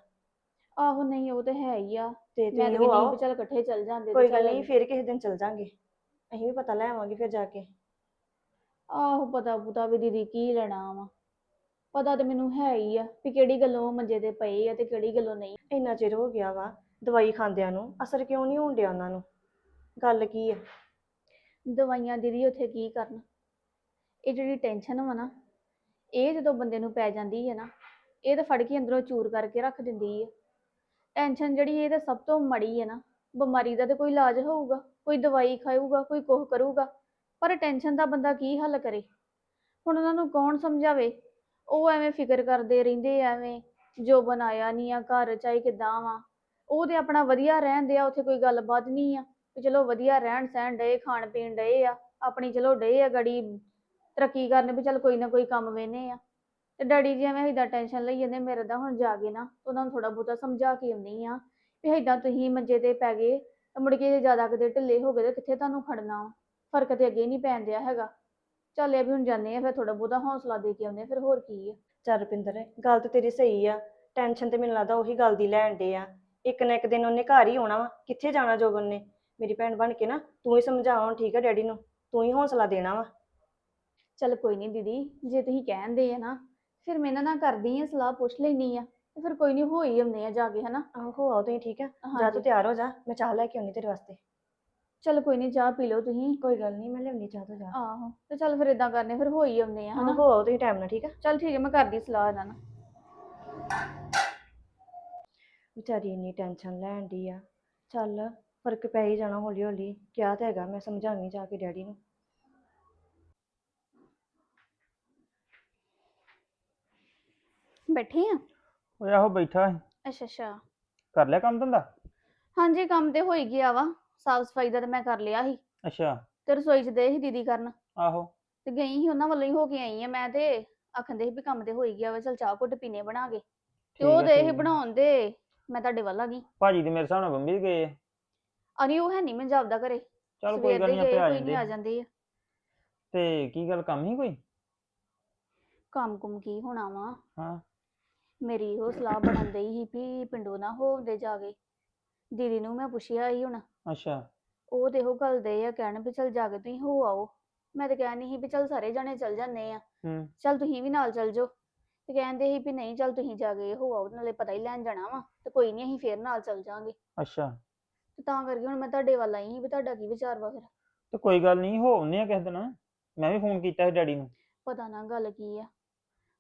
ਆਹੋ ਨਹੀਂ ਉਹ ਤੇ ਹੈ ਹੀ ਆ। ਤੇ ਮੈਂ ਤਾਂ ਆਓ। ਚੱਲ ਇਕੱਠੇ ਚੱਲ ਜਾਂਦੇ ਤੇ ਕੋਈ ਗੱਲ ਚੱਲ- ਨਹੀਂ ਫਿਰ ਕਿਸੇ ਦਿਨ ਚੱਲ ਜਾਾਂਗੇ। ਅਸੀਂ ਵੀ ਪਤਾ ਲੈ ਆਵਾਂਗੇ ਫਿਰ ਜਾ ਕੇ। ਆਹੋ ਪਤਾ ਪੁਤਾ ਵੀ ਦੀਦੀ ਕੀ ਲੈਣਾ ਵਾ। ਪਤਾ ਤੇ ਮੈਨੂੰ ਹੈ ਹੀ ਆ ਵੀ ਕਿਹੜੀ ਗੱਲੋਂ ਉਹ ਮੰਜੇ ਤੇ ਪਏ ਆ ਤੇ ਕਿਹੜੀ ਗੱਲੋਂ ਨਹੀਂ। ਇੰਨਾ ਚਿਰ ਹੋ ਗਿਆ ਵਾ ਦਵਾਈ ਖਾਂਦਿਆਂ ਨੂੰ ਅਸਰ ਕਿਉਂ ਨਹੀਂ ਹੋਣ ਡਿਆ ਉਹਨਾਂ ਨੂੰ? ਗੱਲ ਕੀ ਆ? ਦਵਾਈਆਂ ਦੀਦੀ ਉੱਥੇ ਕੀ ਕਰਨ? ਇਹ ਜਿਹੜੀ ਟੈਨਸ਼ਨ ਵਾ ਨਾ ਇਹ ਜਦੋਂ ਬੰਦੇ ਨੂੰ ਪੈ ਜਾਂਦੀ ਹੈ ਨਾ ਇਹ ਤਾਂ ਫੜ ਕੇ ਅੰਦਰੋਂ ਚੂਰ ਕਰਕੇ ਰੱਖ ਦਿੰਦੀ ਹੈ ਟੈਨਸ਼ਨ ਜਿਹੜੀ ਇਹ ਤਾਂ ਸਭ ਤੋਂ ਮੜੀ ਹੈ ਨਾ ਬਿਮਾਰੀ ਦਾ ਤੇ ਕੋਈ ਇਲਾਜ ਹੋਊਗਾ ਕੋਈ ਦਵਾਈ ਖਾਊਗਾ ਕੋਈ ਕੁਛ ਕਰੂਗਾ ਪਰ ਟੈਨਸ਼ਨ ਦਾ ਬੰਦਾ ਕੀ ਹੱਲ ਕਰੇ? ਹੁਣ ਉਹਨਾਂ ਨੂੰ ਕੌਣ ਸਮਝਾਵੇ? ਉਹ ਐਵੇਂ ਫਿਕਰ ਕਰਦੇ ਰਹਿੰਦੇ ਆ, ਐਵੇਂ ਜੋ ਬਣਾਇਆ ਨਹੀਂ ਆ ਘਰ ਚਾਹੇ ਕਿਦਾਂ ਵਾ। ਉਹ ਤੇ ਆਪਣਾ ਵਧੀਆ ਰਹਿੰਦੇ ਆ ਉੱਥੇ ਕੋਈ ਗੱਲਬਾਤ ਨਹੀਂ ਆ ਵੀ ਚਲੋ ਵਧੀਆ ਰਹਿਣ ਸਹਿਣ ਡਏ ਖਾਣ ਪੀਣ ਡਏ ਆ ਆਪਣੀ ਚਲੋ ਡਏ ਆ ਗੜੀ ਤਰੱਕੀ ਕਰਨ ਵੀ ਚਲ ਕੋਈ ਨਾ ਕੋਈ ਕੰਮ ਵੇਨੇ ਆ। ਤੇ ਡੈਡੀ ਜੀ ਐਵੇਂ ਏਦਾਂ ਟੈਨਸ਼ਨ ਲਈ ਜਾਂਦੇ ਮੇਰੇ ਦਾ ਹੁਣ ਜਾ ਕੇ ਨਾ ਉਹਨਾਂ ਨੂੰ ਥੋੜਾ ਬਹੁਤਾ ਸਮਝਾ ਕੇ ਆਉਂਦੀ ਆ ਵੀ ਏਦਾਂ ਤੁਸੀਂ ਮੰਜੇ ਤੇ ਪੈ ਗਏ ਤੇ ਮੁੜ ਕੇ ਜੇ ਜ਼ਿਆਦਾ ਕਿਤੇ ਢਿੱਲੇ ਹੋ ਗਏ ਤੇ ਕਿੱਥੇ ਤੁਹਾਨੂੰ ਖੜਨਾ ਵਾ? ਫ਼ਰਕ ਤੇ ਅੱਗੇ ਨਹੀਂ ਪੈਣ ਦਿਆ ਹੈਗਾ। ਚੱਲ ਇਹ ਵੀ ਹੁਣ ਜਾਂਦੇ ਆ ਫਿਰ ਥੋੜਾ ਬਹੁਤਾ ਹੌਸਲਾ ਦੇ ਕੇ ਆਉਂਦੇ ਆ ਫਿਰ ਹੋਰ ਕੀ ਆ? ਚੱਲ ਰੁਪਿੰਦਰ ਗੱਲ ਤੇ ਤੇਰੀ ਸਹੀ ਆ ਟੈਨਸ਼ਨ ਤੇ ਮੈਨੂੰ ਲੱਗਦਾ ਉਹੀ ਗੱਲ ਦੀ ਲੈਣ ਡੇ ਆ। ਇੱਕ ਨਾ ਇੱਕ ਦਿਨ ਉਹਨੇ ਘਰ ਹੀ ਆਉਣਾ ਵਾ ਕਿੱਥੇ ਜਾਣਾ ਜੋਬਨ ਨੇ ਮੇਰੀ ਭੈਣ ਬਣ ਕੇ ਨਾ ਤੂੰ ਹੀ ਸਮਝਾ ਹੁਣ ਠੀਕ ਆ ਡੈਡੀ ਨੂੰ ਤੂੰ ਹੀ ਹੌਸਲਾ ਦੇਣਾ ਵਾ। ਚੱਲ ਕੋਈ ਨਹੀਂ ਦੀਦੀ ਜੇ ਤੁਸੀਂ ਕਹਿੰਦੇ ਆ ਨਾ ਫਿਰ ਮੈਂ ਇਹਨਾਂ ਨਾਲ ਕਰਦੀ ਆ ਸਲਾਹ ਪੁੱਛ ਲੈਣੀ ਆ ਤੇ ਫਿਰ ਕੋਈ ਨਹੀਂ ਹੋ ਹੀ ਆਉਂਦੇ ਆ ਜਾ ਕੇ ਹਨਾ? ਆਹੋ ਆਓ ਤੁਸੀਂ ਠੀਕ ਆ। ਜਾ ਹਾਂਜੀ। ਤੂੰ ਤਿਆਰ ਹੋ ਜਾ ਮੈਂ ਚਾਹ ਲੈ ਕੇ ਆਉਣੀ ਤੇਰੇ ਵਾਸਤੇ। ਚੱਲ ਕੋਈ ਨਹੀਂ ਚਾਹ ਪੀ ਲਓ ਤੁਸੀਂ। ਕੋਈ ਗੱਲ ਨਹੀਂ ਮੈਂ ਲਿਆਉਣੀ ਚਾਹ ਤੋਂ ਜਾ। ਆਹੋ ਤੇ ਚੱਲ ਫਿਰ ਇਦਾਂ ਕਰਨੇ ਫਿਰ ਹੋ ਹੀ ਆਉਂਦੇ ਆ ਹਨਾ? ਹੋ ਆਓ ਤੁਸੀਂ ਟਾਈਮ ਨਾਲ ਠੀਕ ਆ? ਚੱਲ ਠੀਕ ਹੈ ਮੈਂ ਕਰਦੀ ਸਲਾਹ ਇਹਨਾਂ ਨਾਲ। ਵਿਚਾਰੀ ਇੰਨੀ ਟੈਨਸ਼ਨ ਲੈਣ ਦੀ ਆ। ਚੱਲ ਫ਼ਰਕ ਪੈ ਹੀ ਜਾਣਾ ਹੌਲੀ ਹੌਲੀ ਕਿਹਾ ਤਾਂ ਹੈਗਾ ਮੈਂ ਸਮਝਾਵੀਂ ਜਾ ਕੇ ਡੈਡੀ ਨੂੰ। ਬੈਠੇ ਆ? ਓਏ ਆਹੋ ਬੈਠਾ ਸੀ। ਅੱਛਾ ਅੱਛਾ। ਕਰ ਲਿਆ ਕੰਮ ਧੰਦਾ? ਹਾਂਜੀ ਕੰਮ ਤੇ ਹੋ ਹੀ ਗਿਆ ਵਾ। ਸਾਫ਼ ਸਫ਼ਾਈ ਦਾ ਤੇ ਮੈਂ ਕਰ ਲਿਆ ਸੀ। ਅੱਛਾ। ਤੇ ਰਸੋਈ 'ਚ ਦੇ ਸੀ ਦੀਦੀ ਕਰਨ। ਆਹੋ। ਤੇ ਗਈ ਸੀ ਉਹਨਾਂ ਵੱਲੋਂ ਹੀ ਹੋ ਕੇ ਆਈ ਆ ਮੈਂ ਤੇ। ਆਖੰਦੇ ਸੀ ਵੀ ਕੰਮ ਤੇ ਹੋ ਹੀ ਗਿਆ ਵਾ ਚਲ ਚਾਹ ਘੁੱਟ ਪੀਨੇ ਬਣਾ ਕੇ। ਤੇ ਠੀਕ ਉਹ ਆ, ਦੇ ਠੀਕ ਆ। ਬਣਾਉਣ ਦੇ ਮੈਂ ਤੁਹਾਡੇ ਵੱਲ ਆ ਗਈ। ਭਾਜੀ ਤੇ ਮੇਰੇ ਹਿਸਾਬ ਨਾਲ ਬੰਬੀ ਗਏ ਆ। ਅਰੇ ਉਹ ਹੈ ਨਹੀਂ ਮੈਂ ਜਾਪਦਾ ਘਰੇ। ਚੱਲ ਸਵੇਰ ਕੋਈ ਗੱਲ ਦੇ ਨਹੀਂ ਆਪੇ ਗਏ, ਆ ਕੋਈ ਨਹੀਂ ਜਾਂਦੇ ਆ। ਆ। ਜਾਂਦੇ ਆ। ਤੇ ਕੀ ਗੱਲ ਕੰਮ ਹੀ ਕੋਈ? ਕੰਮ ਕੁਮ ਕੀ ਹੋਣਾ ਵਾ। ਹਾਂ। ਮੇਰੀ ਇਹੋ ਸਲਾਹ ਬਣਨ ਡਈ ਸੀ ਵੀ ਪਿੰਡੋਂ ਨਾ ਹੋਵਦੇ ਜਾ ਕੇ। ਦੀਦੀ ਨੂੰ ਮੈਂ ਪੁੱਛਿਆ ਸੀ ਹੁਣ। ਅੱਛਾ। ਉਹ ਤੇ ਉਹ ਗੱਲ ਦੇ ਆ ਕਹਿਣ ਵੀ ਚਲ ਜਾ ਕੇ ਤੁਸੀਂ ਹੋ ਆਓ। ਮੈਂ ਤੇ ਕਹਿਣੀ ਸੀ ਵੀ ਚਲ ਸਾਰੇ ਜਣੇ ਚੱਲ ਜਾਂਦੇ ਆ। ਹੂੰ। ਚਲ ਤੁਸੀਂ ਵੀ ਨਾਲ ਚੱਲ ਜਾਓ। ਤੇ ਕਹਿੰਦੇ ਸੀ ਵੀ ਨਹੀਂ ਚਲ ਤੁਸੀਂ ਜਾ ਕੇ ਹੋ ਆਓ ਨਾਲੇ ਪਤਾ ਹੀ ਲੈਣ ਜਾਣਾ ਵਾ। ਤੇ ਕੋਈ ਨਹੀਂ ਅਸੀਂ ਫੇਰ ਨਾਲ ਚੱਲ ਜਾਾਂਗੇ। ਅੱਛਾ। ਤੇ ਤਾਂ ਕਰਕੇ ਹੁਣ ਮੈਂ ਤੁਹਾਡੇ ਵੱਲ ਆਈ ਸੀ ਵੀ ਤੁਹਾਡਾ ਕੀ ਵਿਚਾਰ ਵਾ ਫਿਰ। ਤੇ ਕੋਈ ਗੱਲ ਨਹੀਂ ਹੋ ਆਉਂਦੇ ਆ ਕਿਸੇ ਦਿਨ। ਮੈਂ ਵੀ ਫੋਨ ਕੀਤਾ ਸੀ ਡੈਡੀ ਨੂੰ। ਪਤਾ ਨਾ ਗੱਲ ਕੀ ਆ।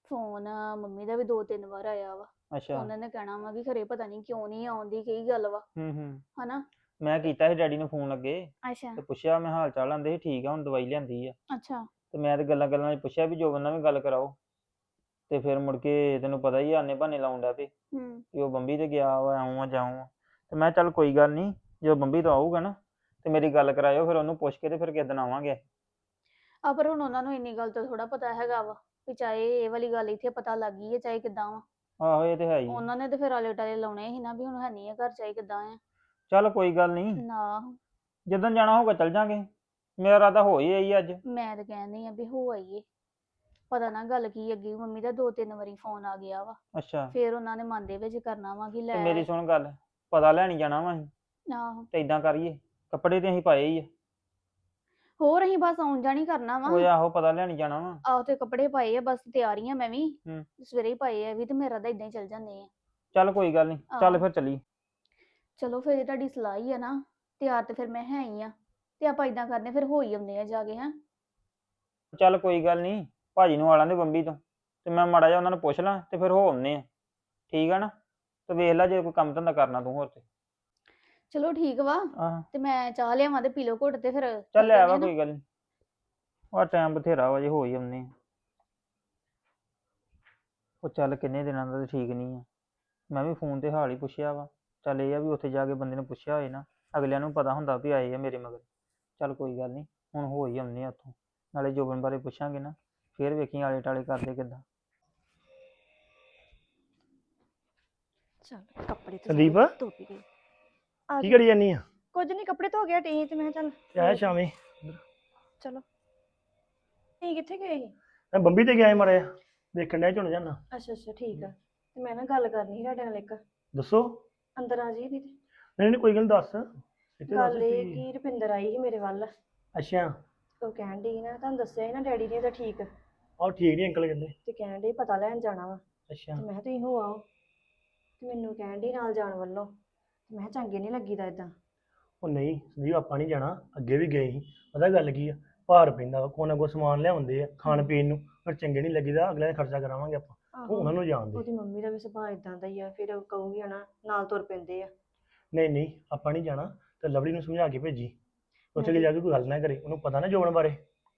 ਫੋਨ ਮੰਮੀ ਦਾ ਵੀ ਦੋ ਤਿੰਨ ਵਾਰ ਆਇਆ ਵਾ। ਅੱਛਾ। ਉਹਨਾਂ ਨੇ ਕਹਿਣਾ ਵਾ ਵੀ ਖਰੇ ਪਤਾ ਨਹੀਂ ਕਿਉਂ ਨਹੀਂ ਆਉਂਦੀ ਕੀ ਗੱਲ ਵਾ। ਹੂੰ ਹੂੰ। ਹਨਾ? ਮੈਂ ਕੀਤਾ ਸੀ ਡੈਡੀ ਨੂੰ ਫੋਨ ਅੱਗੇ ਅੱਛਾ। ਤੇ ਪੁੱਛਿਆ ਮੈਂ ਹਾਲ ਚਾਲ ਆਂਦੇ ਸੀ ਠੀਕ ਆ ਹੁਣ ਦਵਾਈ ਲਿਆਂਦੀ ਆ। ਅੱਛਾ। ਤੇ ਮੈਂ ਤੇ ਗੱਲਾਂ ਗੱਲਾਂ 'ਚ ਪੁੱਛਿਆ ਵੀ ਜੋਬਨ ਨਾਲ ਵੀ ਗੱਲ ਕਰਾਓ। ਤੇ ਫਿਰ ਮੁੜ ਕੇ ਤੈਨੂੰ ਪਤਾ ਹੀ ਆ ਆਨੇ ਬਹਾਨੇ ਲਾਉਣ ਡਿਆ ਪਈ ਹੂੰ। ਕਿ ਉਹ ਬੰਬੀ ਤੇ ਗਿਆ ਵਾ ਆਉਂ ਆ ਜਾਉਂ ਆ। ਤੇ ਮੈਂ ਚੱਲ ਕੋਈ ਗੱਲ ਨਹੀਂ ਜਦੋਂ ਬੰਬੀ ਤੋਂ ਆਊਗਾ ਨਾ ਤੇ ਮੇਰੀ ਗੱਲ ਕਰਾਇਓ ਫਿਰ ਉਹਨੂੰ ਪੁੱਛ ਕੇ ਤੇ ਫਿਰ ਕਿਸ ਦਿਨ ਆਵਾਂਗੇ। ਆ ਪਰ ਹੁਣ ਉਹਨਾਂ ਨੂੰ ਇੰਨੀ ਗੱਲ ਤਾਂ ਥੋੜਾ ਪਤਾ ਹੈਗਾ ਵਾ। ਵੀ ਚਾਹੇ ਇਹ ਵਾਲੀ ਗੱਲ ਇੱਥੇ ਪਤਾ ਲੱਗ ਗਈ ਹੈ ਚਾਹੇ ਕਿੱਦਾਂ ਵਾ। ਆਹੋ ਇਹ ਤੇ ਹੈ ਹੀ। ਉਹਨਾਂ ਨੇ ਤੇ ਫਿਰ ਆਲੇ ਟਾਲੇ ਲਾਉਣੇ ਸੀ ਨਾ ਵੀ ਹੁਣ ਹੈ ਨਹੀਂ ਆ ਘਰ ਚਾਹੇ ਕਿੱਦਾਂ ਆ। ਚੱਲ ਕੋਈ ਗੱਲ ਨਹੀਂ। ਨਾ। ਜਦੋਂ ਜਾਣਾ ਹੋਊਗਾ ਚੱਲ ਜਾਾਂਗੇ। ਮੇਰਾ ਇਰਾਦਾ ਹੋ ਹੀ ਆਈ ਅੱਜ। ਮੈਂ ਤਾਂ ਕਹਿੰਦੀ ਆ ਵੀ ਹੋ ਆਈਏ। ਪਤਾ ਨਾ ਗੱਲ ਕੀ ਅੱਗੇ ਮੰਮੀ ਦਾ ਦੋ ਤਿੰਨ ਵਾਰੀ ਫੋਨ ਆ ਗਿਆ ਵਾ। ਅੱਛਾ। ਫਿਰ ਉਹਨਾਂ ਨੇ ਮਨ ਦੇ ਵਿੱਚ ਕਰਨਾ ਵਾ ਕਿ ਤੇ ਲੈ ਮੇਰੀ ਸੁਣ ਗੱਲ ਪਤਾ ਲੈਣੀ ਜਾਣਾ ਵਾ ਅਸੀਂ। ਆਹੋ। ਤੇ ਇਦਾਂ ਕਰੀਏ ਕੱਪੜੇ ਤੇ ਅਸੀਂ ਪਾਏ ਹੀ ਆ। ਹੋਰ ਅਸੀਂ ਬਸ ਆਉਣ ਜਾਣੀ ਕਰਨਾ ਵਾ। ਉਹ ਆਹੋ ਪਤਾ ਲੈਣੀ ਜਾਣਾ ਵਾ। ਆਹੋ ਤੇ ਕੱਪੜੇ ਪਾਏ ਆ ਬਸ ਤਿਆਰੀਆਂ ਮੈਂ ਵੀ। ਹੂੰ। ਸਵੇਰੇ ਹੀ ਪਾਏ ਆ ਵੀ ਤੇ ਮੇਰਾ ਤਾਂ ਇਦਾਂ ਹੀ ਚੱਲ ਜਾਂਦੇ ਆ। ਚੱਲ ਕੋਈ ਗੱਲ ਨਹੀਂ ਚੱਲ ਆਹੋ। ਫਿਰ ਚੱਲੀ ਚਲੋ ਫਿਰ ਜੇ ਤੁਹਾਡੀ ਸਲਾਹ ਹੀ ਆ ਨਾ ਤਿਆਰ ਤੇ ਫਿਰ ਮੈਂ ਹੈ ਹੀ ਆ ਤੇ ਆਪਾਂ ਇਦਾਂ ਕਰਨੇ ਫਿਰ ਹੋ ਹੀ ਆਉਂਦੇ ਆ ਜਾ ਕੇ ਹੈਂ। ਚੱਲ ਕੋਈ ਗੱਲ ਨਹੀਂ ਭਾਜੀ ਨੂੰ ਆਲਾਂ ਦੇ ਬੰਬੀ ਤੋਂ ਤੇ ਮੈਂ ਮਾੜਾ ਜਿਹਾ ਉਹਨਾਂ ਨੂੰ ਪੁੱਛ ਲਾਂ ਤੇ ਫਿਰ ਹੋ ਆਉਂਦੇ ਆ। ਠੀਕ ਆ ਨਾ? ਤੇ ਵੇਖ ਲੈ ਜੇ ਕੋਈ ਕੰਮ ਧੰਦਾ ਕਰਨਾ ਤੂੰ ਹੋਰ ਤੇ। ਚਲੋ ਠੀਕ ਵਾ। ਆਹ। ਤੇ ਮੈਂ ਚਾਹ ਲਿਆਵਾਂ ਤੇ ਪੀ ਲਓ ਘੁੱਟ ਤੇ ਫਿਰ ਚੱਲ ਲੈ ਆਵਾ ਨਾ। ਕੋਈ ਗੱਲ ਨਹੀਂ ਆ ਟਾਈਮ ਬਥੇਰਾ ਵਾ ਜੇ ਹੋ ਹੀ ਆਉਂਦੇ ਆ। ਉਹ ਚੱਲ ਕਿੰਨੇ ਦਿਨਾਂ ਦਾ ਤੇ ਠੀਕ ਨਹੀਂ ਆ। ਮੈਂ ਵੀ ਫੋਨ ਤੇ ਹਾਲ ਹੀ ਪੁੱਛਿਆ ਵਾ। ਚੱਲ ਇਹ ਆ ਵੀ ਉੱਥੇ ਜਾ ਕੇ ਬੰਦੇ ਨੂੰ ਪੁੱਛਿਆ ਹੋਏ ਨਾ ਅਗਲਿਆਂ ਨੂੰ ਪਤਾ ਹੁੰਦਾ ਵੀ ਆਏ ਆ ਮੇਰੇ ਮਗਰ। ਚੱਲ ਕੋਈ ਗੱਲ ਨਹੀਂ ਹੁਣ ਹੋ ਹੀ ਆਉਂਦੇ ਆ ਉੱਥੋਂ। ਨਾਲੇ ਜੋਬਨ ਬਾਰੇ ਪੁੱਛਾਂਗੇ ਨਾ ਫੇਰ ਵੇਖੀ ਆਲੇ ਟਾਲੇ ਕਰਦੇ ਕਿੱਦਾਂ। ਚੱਲ ਕੱਪੜੇ ਤੇ ਸੰਦੀਪ? ਸਾਰੇ ਧੋ ਵੀ ਗਏ ਆ ਕੀ ਗਈ। ਕਰੀ ਜਾਨੀ ਆ? ਕੁਝ ਨਹੀਂ ਕੱਪੜੇ ਧੋ ਗਿਆ ਟੀ ਤੇ ਮੈਂ ਕਿਹਾ ਚੱਲ ਆਇਆ ਸ਼ਾਮੇ। ਚਲੋ। ਨਹੀਂ ਕਿੱਥੇ ਗਏ ਸੀ? ਮੈਂ ਬੰਬੀ ਤੇ ਗਿਆ ਮਰਿਆ ਦੇਖਣ ਡਿਆ ਝੁਣ ਜਾਣਾ ਅੱਛਾ ਅੱਛਾ ਠੀਕ ਆ। ਤੇ ਮੈਂ ਨਾ ਗੱਲ ਕਰਨੀ ਸੀ ਤੁਹਾਡੇ ਨਾਲ ਇੱਕ। ਦੱਸੋ। ਅੰਦਰ ਆ ਜੀ ਦੀਦੀ। ਨਹੀਂ ਨਹੀਂ ਕੋਈ ਗੱਲ ਨੀ, ਦੱਸ। ਇੱਥੇ ਦੱਸ ਗੱਲ ਇਹ ਕੀ- ਕਿ ਰੁਪਿੰਦਰ ਆਈ ਸੀ ਮੇਰੇ ਵੱਲ। ਅੱਛਾ। ਉਹ ਕਹਿਣ ਡਈ ਨਾ ਤੁਹਾਨੂੰ ਦੱਸਿਆ ਸੀ ਨਾ ਡੈਡੀ ਨੇ ਤਾਂ ਠੀਕ। ਆਹ ਠੀਕ ਨਹੀਂ ਅੰਕਲ ਕਹਿੰਦੇ। ਤੇ ਕਹਿਣ ਡਈ ਪਤਾ ਲੈਣ ਜਾਣਾ ਵਾ। ਅੱਛਾ। ਤੇ ਮੈਂ ਕਿਹਾ ਤੁਸੀਂ ਹੋ ਆਓ। ਤੇ ਮੈਨੂੰ ਕਹਿਣ ਡਈ ਨਾਲ ਜਾਣ ਵੱਲੋਂ। ਤੇ ਮੈਂ ਕਿਹਾ ਚੰਗੇ ਨਹੀਂ ਲੱਗੀਦਾ ਇਦਾਂ ਉਹ ਨਹੀਂ ਸੰਦੀਪ ਆਪਾਂ ਨਹੀਂ ਜਾਣਾ। ਅੱਗੇ ਵੀ ਗਏ ਸੀ। ਪਤਾ ਗੱਲ ਕੀ ਆ? ਭਾਰ ਪੈਂਦਾ ਵਾ ਕੋਈ ਨਾ ਕੋਈ ਸਮਾਨ ਲਿਆਉਂਦੇ ਆ ਖਾਣ ਪੀਣ ਨੂੰ ਪਰ ਚੰਗੇ ਨਹੀਂ ਲੱਗੀਦਾ ਅਗਲੇ ਦਾ ਖਰਚਾ ਕਰਾਵਾਂਗੇ ਆਪਾਂ। ਉਹ ਉਹਨਾਂ ਨੂੰ ਜਾਣਦੇ ਉਹਦੀ ਮੰਮੀ ਦਾ ਵੀ ਸੁਭਾਅ ਇਦਾਂ ਦਾ ਹੀ ਆ ਫਿਰ ਉਹ ਕਹੂਗੀ ਹਨਾ ਨਾਲ ਤੁਰ ਪੈਂਦੇ ਆ। ਨਹੀਂ ਨਹੀਂ ਆਪਾਂ ਨਹੀਂ ਜਾਣਾ ਤੇ ਲਵਲੀ ਨੂੰ ਸਮਝਾ ਕੇ ਭੇਜੀ। ਉੱਥੇ ਨਹੀਂ। ਜਾ ਕੇ ਕੋਈ ਗੱਲ ਨਾ ਕਰੇ ਉਹਨੂੰ ਪਤਾ ਨਾ ਜੋਬਨ ਬਾਰੇ।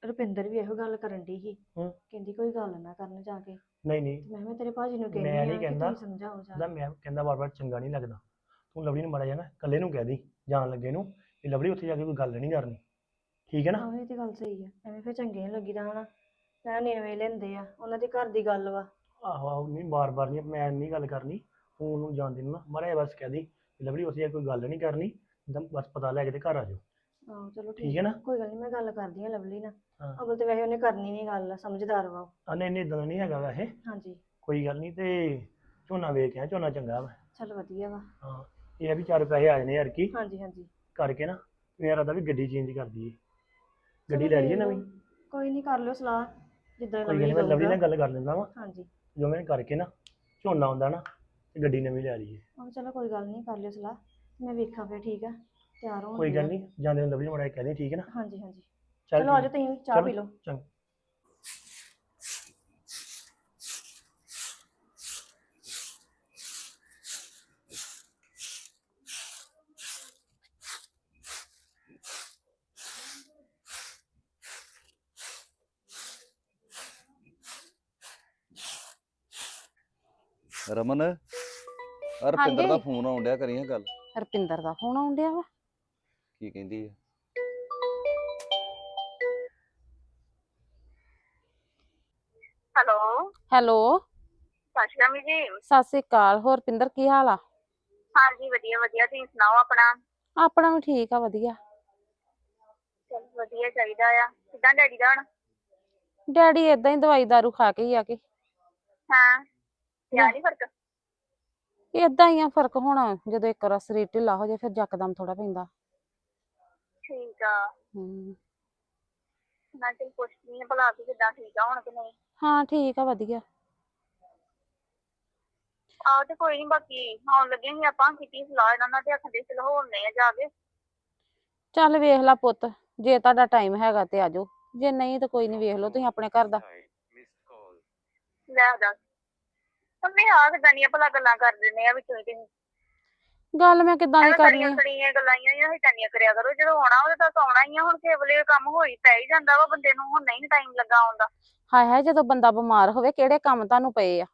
ਰੁਪਿੰਦਰ ਵੀ ਇਹੋ ਗੱਲ ਕਰਨ ਡਈ ਸੀ। ਹੂੰ। ਕਹਿੰਦੀ ਕੋਈ ਗੱਲ ਨਾ ਕਰਨ ਜਾ ਕੇ। ਨਹੀਂ ਨਹੀਂ। ਮੈਂ ਕਿਹਾ ਮੈਂ ਤੇਰੇ ਭਾਜੀ ਨੂੰ ਕਹਿੰਦੀ ਮੈਂ ਆ ਨਹੀਂ ਕਿ ਕਹਿੰਦਾ। ਤੁਸੀਂ ਸਮਝਾਓ ਜਾ ਉਹਦਾ ਮੈਂ ਕਹਿੰਦਾ ਵਾਰ-ਵਾਰ ਚੰਗਾ ਨਹੀਂ ਲੱਗਦਾ। ਤੂੰ ਲਵਲੀ ਨੂੰ ਮਾੜਾ ਜਿਹਾ ਨਾ ਇਕੱਲੇ ਨੂੰ ਕਹਿ ਦੀ ਜਾਣ ਲੱਗੇ ਨੂੰ ਵੀ ਲਵਲੀ ਉੱਥੇ ਜਾ ਕੇ ਕੋਈ ਗੱਲ ਨਹੀਂ ਕਰਨੀ। ਠੀਕ ਹੈ ਨਾ? ਆਹੋ ਇਹ ਤੇ ਗੱਲ ਸਹੀ ਆ ਐਵੇਂ ਫਿਰ ਚੰਗੇ ਨਹੀਂ ਲੱਗੀਦਾ ਹਨਾ। ਕਹਿਣਾ ਨੀਵੇਂ ਲੈਂਦੇ ਆ ਉਹਨਾਂ ਦੇ ਘਰ ਦੀ ਗੱਲ ਵਾ। ਆਹੋ ਆਹੋ ਨਹੀਂ ਬਾਰ-ਬਾਰ ਨਹੀਂ ਮੈਂ ਨਹੀਂ ਗੱਲ ਕਰਨੀ ਤੂੰ ਉਹਨੂੰ ਜਾਣਦੀ ਨੂੰ ਨਾ ਮਾੜਾ ਜਿਹਾ ਬਸ ਕਹਿ ਦੀ ਵੀ ਲਵਲੀ ਉੱਥੇ ਜਾ ਕੇ ਕੋਈ ਗੱਲ ਨਹੀਂ ਕਰਨੀ ਦਮ ਬਸ ਪਤਾ ਲੈ ਕੇ ਤੇ ਘਰ ਆ ਜਾਓ। ਆਹੋ ਚਲੋ ਠੀਕ ਹੈ ਨਾ? ਕੋਈ ਗੱਲ ਨਹੀਂ ਮੈਂ ਗੱਲ ਕਰਦੀ ਆ ਲਵਲੀ ਨਾਲ। ਹਾਂ। ਅਵਲ ਤੇ ਵੈਸੇ ਉਹਨੇ ਕਰਨੀ ਨਹੀਂ ਗੱਲ ਸਮਝਦਾਰ ਵਾ ਉਹ। ਆ ਨਹੀਂ ਨਹੀਂ ਇਦਾਂ ਨਹੀਂ ਹੈਗਾ ਵੈਸੇ। ਹਾਂਜੀ। ਕੋਈ ਗੱਲ ਨਹੀਂ ਤੇ ਝੋਨਾ ਆਇਆ, ਝੋਨਾ ਚੰਗਾ ਵਾ। ਚਲ ਵਧੀਆ ਵਾ। ਹਾਂ ਇਹ ਆ ਵੀ ਚਾਰ ਪੈਸੇ ਆ ਜਾਣੇ ਯਾਰ ਕੀ ਹਾਂਜੀ ਹਾਂਜੀ। ਕਰਕੇ ਨਾ ਮੇਰਾ ਦਾ ਵੀ ਗੱਡੀ ਚੇਂਜ ਕਰ ਦਈਏ। ਗੱਡੀ ਲੈ ਲਈਏ। ਨਵੀਂ। ਕੋਈ ਨਹੀਂ ਕਰ ਲਿਓ ਸਲਾਹ ਜਿੱਦਾਂ ਕੋਈ ਗੱਲ ਲਵਲੀ ਨੀ, ਮੈਂ ਲਵਲੀ ਨਾਲ ਗੱਲ ਕਰ ਲੈਂਦਾ ਵਾ। ਹਾਂਜੀ। ਜੋ ਮੈਂ ਕਰਕੇ ਨਾ ਝੋਨਾ ਹੁੰਦਾ ਨਾ ਤੇ ਗੱਡੀ ਨਵੀਂ ਲੈ ਲਈਏ। ਆਹੋ ਚਲੋ ਕੋਈ ਗੱਲ ਨਹੀਂ ਕਰ ਲਿਓ ਸਲਾਹ। ਮੈਂ ਵੇਖਾਂ ਫਿਰ ਠੀਕ ਆ? ਤਿਆਰ ਹੋਣ ਕੋਈ ਗੱਲ ਨਹੀਂ ਜਾਂਦੇ ਨੂੰ ਲਵਲੀ ਮਾੜਾ ਕਹਿ ਦੇ ਠੀਕ ਹੈ ਨਾ? ਹਾਂਜੀ ਹਾਂਜੀ। ਚੱਲ ਚਲੋ ਆਜੋ। ਤੁਸੀਂ ਵੀ ਚਾਹ ਪੀ ਲਓ। ਚੰਗਾ। ਰਮਨ ਆਹ ਰੁਪਿੰਦਰ ਦਾ ਹਾਂਜੀ। ਫੋਨ ਆਉਣ ਡਿਆ ਕਰੀਆਂ ਗੱਲ। ਰਪਿੰਦਰ ਦਾ ਫੋਨ ਆਉਣ ਡਿਆ ਵਾ। ਕੀ ਕਹਿੰਦੀ ਆ? ਹੈਲੋ। ਹੈਲੋ। ਸਤਿ ਸ਼੍ਰੀ ਅਕਾਲ ਜੀ। ਸਤਿ ਸ੍ਰੀ ਅਕਾਲ। ਹੋਰ ਪਿੰਦਰ ਕੀ ਹਾਲ ਆ? ਹਾਂਜੀ ਵਧੀਆ ਵਧੀਆ। ਤੁਸੀਂ ਸੁਣਾਓ ਆਪਣਾ? ਆਪਣਾ ਵੀ ਠੀਕ ਆ ਵਧੀਆ। ਚਲ ਵਧੀਆ ਚਾਹੀਦਾ ਆ। ਕਿਦਾਂ ਡੈਡੀ ਦਾ ਹੁਣ? ਡੈਡੀ ਏਦਾਂ ਹੀ ਦਵਾਈ ਦਾਰੂ ਖਾ ਕੇ ਹੀ ਆ ਕੇ ਹਾਂ? ਪਿਆ ਨਹੀਂ ਫ਼ਰਕ? ਏਦਾਂ ਹੀ ਆ ਫ਼ਰਕ ਹੋਣਾ ਜਦੋਂ ਇੱਕ ਵਾਰ ਸਰੀਰ ਢਿੱਲਾ ਹੋ ਜਾਏ ਫਿਰ ਯਕਦਮ ਥੋੜਾ ਪੈਂਦਾ। ਠੀਕ ਆ। ਹਮ, ਮੈਂ ਤੇ ਪੁੱਛਦੀ ਆ ਭਲਾ ਵੀ ਕਿਦਾਂ ਠੀਕ ਆ ਹੁਣ ਕਿ ਨਹੀਂ? ਹਾਂ ਠੀਕ ਆ ਵਧੀਆ। ਆਹ ਤੇ ਕੋਈ ਨਹੀਂ ਬਾਕੀ ਆਉਣ ਲੱਗੇ ਸੀ ਆਪਾਂ ਕੀਤੀ ਸਲਾਹ ਇਹਨਾਂ ਨਾਲ ਤੇ ਆਖਦੇ ਚਲੋ ਹੋਣੇ ਆ ਜਾ ਕੇ। ਚੱਲ ਵੇਖ ਲਾ ਪੁੱਤ ਜੇ ਤੁਹਾਡਾ ਟਾਈਮ ਹੈਗਾ ਤੇ ਆਜੋ ਜੇ ਨਹੀਂ ਤਾਂ ਕੋਈ ਨਹੀਂ ਵੇਖ ਲਓ ਤੁਸੀਂ ਆਪਣੇ ਘਰ ਦਾ। ਲੈ ਦੱਸ। ਮੰਮੀ ਆ ਕਿਦਾਂ ਦੀਆਂ ਭਲਾ ਗੱਲਾਂ ਕਰ ਦਿੰਦੇ ਆ ਵਿੱਚੋਂ ਹੀ ਤੁਸੀਂ। ਗੱਲ ਮੈਂ ਕਿੱਦਾਂ ਦੀ ਐਵੇਂ ਕਰਨੀ ਸੜੀਆਂ ਆ? ਸੜੀਆਂ ਗੱਲਾਂ ਹੀ ਆ ਹਿੱਟਾਂ ਦੀਆਂ ਕਰਿਆ ਕਰੋ ਜਦੋਂ ਆਉਣਾ ਉਹਦੇ ਤਾਂ ਆਉਣਾ ਹੀ ਆ ਹੁਣ ਕੇਵਲੇ ਕੰਮ ਹੋ ਹੀ ਪੈ ਹੀ ਜਾਂਦਾ ਵਾ ਬੰਦੇ ਨੂੰ ਹੁਣ ਨਹੀਂ ਟਾਈਮ ਲੱਗਾ ਆਉਂਦਾ ਹਾਏ ਹਾਏ ਜਦੋਂ ਬੰਦਾ ਬਿਮਾਰ ਹੋਵੇ ਕਿਹੜੇ ਕੰਮ ਤੁਹਾਨੂੰ ਪਏ ਆ?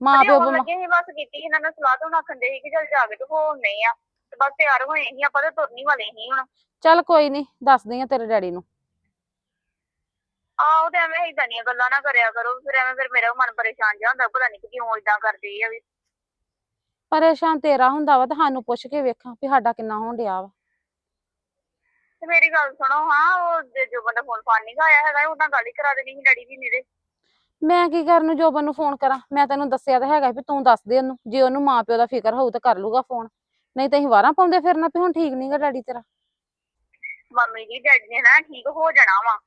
ਮਾਂ ਪਿਓ ਬਿਮਾਰ ਲੱਗੇ ਸੀ ਬਸ ਕੀਤੀ ਸੀ ਇਹਨਾਂ ਨਾਲ ਸਲਾਹ ਤੋਂ ਆਖੰਦੇ ਸੀ ਕਿ ਚੱਲ ਜਾ ਕੇ ਤੇ ਹੋਣੇ ਆ। ਤੇ ਬਸ ਤਿਆਰ ਹੋਏ ਸੀ ਆਪਾਂ ਤੇ ਤੁਰਨੀ ਵਾਲੇ ਸੀ ਹੁਣ। ਚੱਲ ਕੋਈ ਨਹੀਂ ਦੱਸਦੀ ਆ ਤੇਰੇ ਡੈਡੀ ਨੂੰ। ਆਹੋ ਤੇ ਐਵੇਂ ਏਦਾਂ ਦੀਆਂ ਗੱਲਾਂ ਨਾ ਕਰਿਆ ਕਰੋ ਫਿਰ ਐਵੇਂ ਫਿਰ ਮੇਰਾ ਮਨ ਪਰੇਸ਼ਾਨ ਜਿਹਾ ਹੁੰਦਾ ਪਤਾ ਨਹੀਂ ਕਿਉਂ ਏਦਾਂ ਕਰਦੇ ਆ ਵੀ। ਪਰੇਸ਼ਾਨ ਤੇਰਾ ਹੁੰਦਾ ਵਾ ਤੇ ਸਾਨੂੰ ਪੁੱਛ ਕੇ ਵੇਖਾਂ ਵੀ ਸਾਡਾ ਕਿੰਨਾ ਹੋਣ ਡਿਆ ਵਾ। ਤੇ ਮੇਰੀ ਗੱਲ ਸੁਣੋ ਹਾਂ ਉਹ ਜੇ ਜੋ ਬੰਦਾ ਫੋਨ ਫਾਨ ਨਹੀਂ ਆਇਆ ਹੈਗਾ ਉਹਨਾਂ ਗੱਲ ਹੀ ਕਰਾ ਦੇਣੀ ਸੀ ਡੈਡੀ ਵੀ ਮੇਰੇ ਮੈਂ ਕੀ ਕਰਨ ਨੂੰ ਜੋਬਨ ਨੂੰ ਫੋਨ ਕਰਾਂ? ਮੈਂ ਤੈਨੂੰ ਦੱਸਿਆ ਤਾਂ ਹੈਗਾ ਵੀ ਤੂੰ ਦੱਸ ਦੇ ਉਹਨੂੰ ਜੇ ਉਹਨੂੰ ਮਾਂ ਪਿਓ ਦਾ ਫਿਕਰ ਹੋਊ ਤਾਂ ਕਰ ਲੂਗਾ ਫੋਨ ਨਹੀਂ ਤਾਂ ਅਸੀਂ ਵਾਰਾਂ ਪਾਉਂਦੇ ਫਿਰਨਾ ਵੀ ਹੁਣ ਠੀਕ ਨਹੀਂਗਾ ਡੈਡੀ ਤੇਰਾ। ਮੰਮੀ ਜੀ ਡੈਡੀ ਨੇ ਨਾ ਠੀਕ ਹੋ ਜਾਣਾ ਵਾ।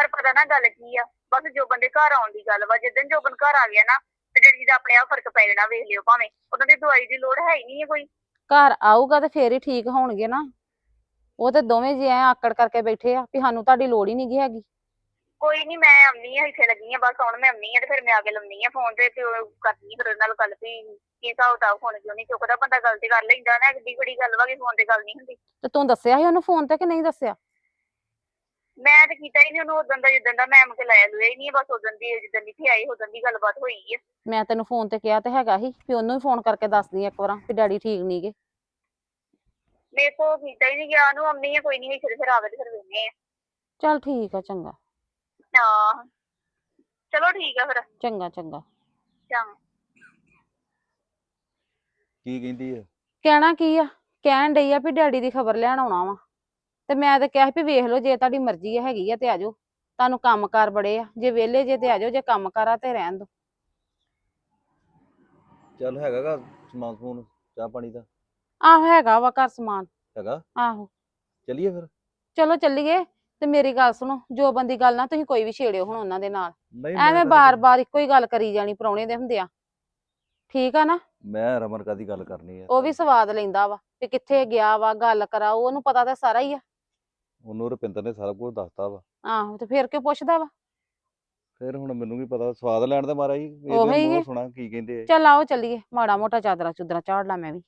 ਪਰ ਪਤਾ ਨਾ ਗੱਲ ਕੀ ਆ? ਬਸ ਜੋ ਬੰਦੇ ਘਰ ਆਉਣ ਦੀ ਗੱਲ ਵਾ ਜਿੱਦਣ ਜੋਬਨ ਘਰ ਆ ਗਿਆ ਨਾ ਤੇ ਡੈਡੀ ਦਾ ਆਪਣੇ ਆਪ ਫ਼ਰਕ ਪੈ ਜਾਣਾ ਵੇਖ ਲਿਓ ਭਾਵੇਂ। ਉਹਨਾਂ ਦੀ ਦਵਾਈ ਦੀ ਲੋੜ ਹੈ ਹੀ ਨਹੀਂ ਹੈ ਕੋਈ। ਘਰ ਆਊਗਾ ਤੇ ਫੇਰ ਹੀ ਠੀਕ ਹੋਣਗੇ ਨਾ। ਉਹ ਤੇ ਦੋਵੇਂ ਜੀ ਐ ਆਕੜ ਕਰਕੇ ਬੈਠੇ ਆ ਵੀ ਸਾਨੂੰ ਤੁਹਾਡੀ ਲੋੜ ਹੀ ਨਹੀਂਗੀ ਹੈਗੀ। ਕੋਈ ਨਹੀਂ ਮੈਂ ਆਉਣੀ ਆ ਇੱਥੇ ਲੱਗੀ ਆ ਬਸ ਹੁਣ ਮੈਂ ਆਉਣੀ ਆ ਤੇ ਫਿਰ ਮੈਂ ਆ ਕੇ ਲੰਮੀ ਆ ਫੋਨ ਤੇ ਤੇ ਉਹ ਕਰਨੀ ਫਿਰ ਉਹਦੇ ਨਾਲ ਗੱਲ ਵੀ ਕੀ ਹਿਸਾਬ ਕਿਤਾਬ ਫੋਨ ਕਿਉਂ ਨਹੀਂ ਚੁੱਕਦਾ ਬੰਦਾ ਗੱਲ ਤੇ ਕਰ ਲੈਂਦਾ ਨਾ ਕਿੱਡੀ ਬੜੀ ਗੱਲ ਵਾ ਕਿ ਫੋਨ ਤੇ ਗੱਲ ਨਹੀਂ ਹੁੰਦੀ। ਤੇ ਤੂੰ ਦੱਸਿਆ ਸੀ ਉਹਨੂੰ ਫੋਨ ਤੇ ਕਿ ਨਹੀਂ ਦੱਸਿਆ? ਮੈਂ ਤੇ ਕੀਤਾ ਹੀ ਨਹੀਂ ਉਹਨੂੰ ਉਦੋਂ ਦਾ ਜਿੱਦਣ ਦਾ ਮੈਂ ਮੁਕੇ ਲਾਇਆ ਲੁਆ ਹੀ ਨਹੀਂ ਬਸ ਉਦੋਂ ਦੀ ਜਿੱਦਣ ਦੀ ਇੱਥੇ ਆਈ ਉਦੋਂ ਦੀ ਗੱਲਬਾਤ ਹੋਈ ਹੈ ਮੈਂ ਤੈਨੂੰ ਫੋਨ ਤੇ ਕਿਹਾ ਤੇ ਹੈਗਾ ਸੀ ਵੀ ਉਹਨੂੰ ਵੀ ਫੋਨ ਕਰਕੇ ਦੱਸਦੀ ਇੱਕ ਵਾਰਾਂ ਵੀ ਡੈਡੀ ਠੀਕ ਨਹੀਂਗੇ ਮੇਰੇ ਕੋ ਕੀਤਾ ਹੀ ਨਹੀਂ ਗਿਆ ਉਹਨੂੰ ਆਉਣੀ ਆ ਕੋਈ ਨਹੀਂ ਫਿਰ ਫਿਰ ਆਵੇ ਤੇ ਫਿਰ ਵੇਖਦੇ ਆ ਚੱਲ ਠੀਕ ਆ ਚੰਗਾ। ਹਾਂ। ਚਲੋ ਠੀਕ ਆ ਫਿਰ। ਚੰਗਾ ਚੰਗਾ। ਚੰਗਾ। ਕੀ ਕਹਿੰਦੀ ਆ? ਕਹਿਣਾ ਕੀ ਆ? ਕਹਿਣ ਡਈ ਆ ਵੀ ਡੈਡੀ ਦੀ ਖਬਰ ਲੈਣ ਆਉਣਾ ਵਾ। ਤੇ ਮੈਂ ਤੇ ਕਿਹਾ ਸੀ ਵੀ ਵੇਖ ਲਓ ਜੇ ਤੁਹਾਡੀ ਮਰਜ਼ੀ ਆ ਹੈਗੀ ਆ ਤੇ ਆਜੋ ਤੁਹਾਨੂੰ ਕੰਮਕਾਰ ਬੜੇ ਆ। ਜੇ ਵਿਹਲੇ ਜੇ ਤੇ ਆਜੋ ਜੇ ਕੰਮਕਾਰ ਆ ਤੇ ਰਹਿਣ ਦੋ ਚੱਲ ਹੈਗਾ ਗਾ ਸਮਾਨ ਸਮੂਨ ਚਾਹ ਪਾਣੀ ਦਾ? ਆਹੋ ਹੈਗਾ ਵਾ ਘਰ ਸਮਾਨ। ਹੈਗਾ? ਆਹੋ। ਚੱਲੀਏ ਫਿਰ? ਚਲੋ ਚੱਲੀਏ ਤੇ ਮੇਰੀ ਗੱਲ ਸੁਣੋ ਜੋ ਬੰਦੀ ਗੱਲ ਨਾ ਤੁਸੀਂ ਕੋਈ ਵੀ ਛੇੜਿਓ ਹੁਣ ਉਹਨਾਂ ਦੇ ਨਾਲ। ਨਹੀਂ ਮੈਂ ਐਵੇਂ ਬਾਰ-ਬਾਰ ਇੱਕੋ ਹੀ ਗੱਲ ਕਰੀ ਜਾਣੀ ਪ੍ਰਾਹੁਣੇ ਦੇ ਹੁੰਦੇ ਆ ਠੀਕ ਆ ਨਾ? ਮੈਂ ਰਮਨ ਕਾਦੀ ਗੱਲ ਕਰਨੀ ਆ? ਉਹ ਵੀ ਸਵਾਦ ਲੈਂਦਾ ਵਾ ਵੀ ਕਿੱਥੇ ਗਿਆ ਵਾ ਗੱਲ ਕਰਾਓ ਉਹਨੂੰ ਪਤਾ ਤਾਂ ਸਾਰਾ ਹੀ ਆ। ਉਹਨੂੰ ਰੁਪਿੰਦਰ ਨੇ ਸਾਰਾ ਕੁਝ ਦੱਸਤਾ ਵਾ। ਆਹੋ ਤੇ ਫਿਰ ਕਿਉਂ ਪੁੱਛਦਾ ਵਾ? ਫਿਰ ਹੁਣ ਮੈਨੂੰ ਵੀ ਪਤਾ ਸਵਾਦ ਲੈਣ ਦਾ ਮਾਰਾ ਹੀ ਉਹੀ ਹੈ। ਸੁਣਾ ਕੀ ਕਹਿੰਦੇ ਆ। ਚੱਲ ਆਓ ਚੱਲੀਏ ਮਾੜਾ ਮੋਟਾ ਚਾਦਰਾ ਚੁਦਰਾ ਝਾੜ ਲਾ ਮੈਂ ਵੀ।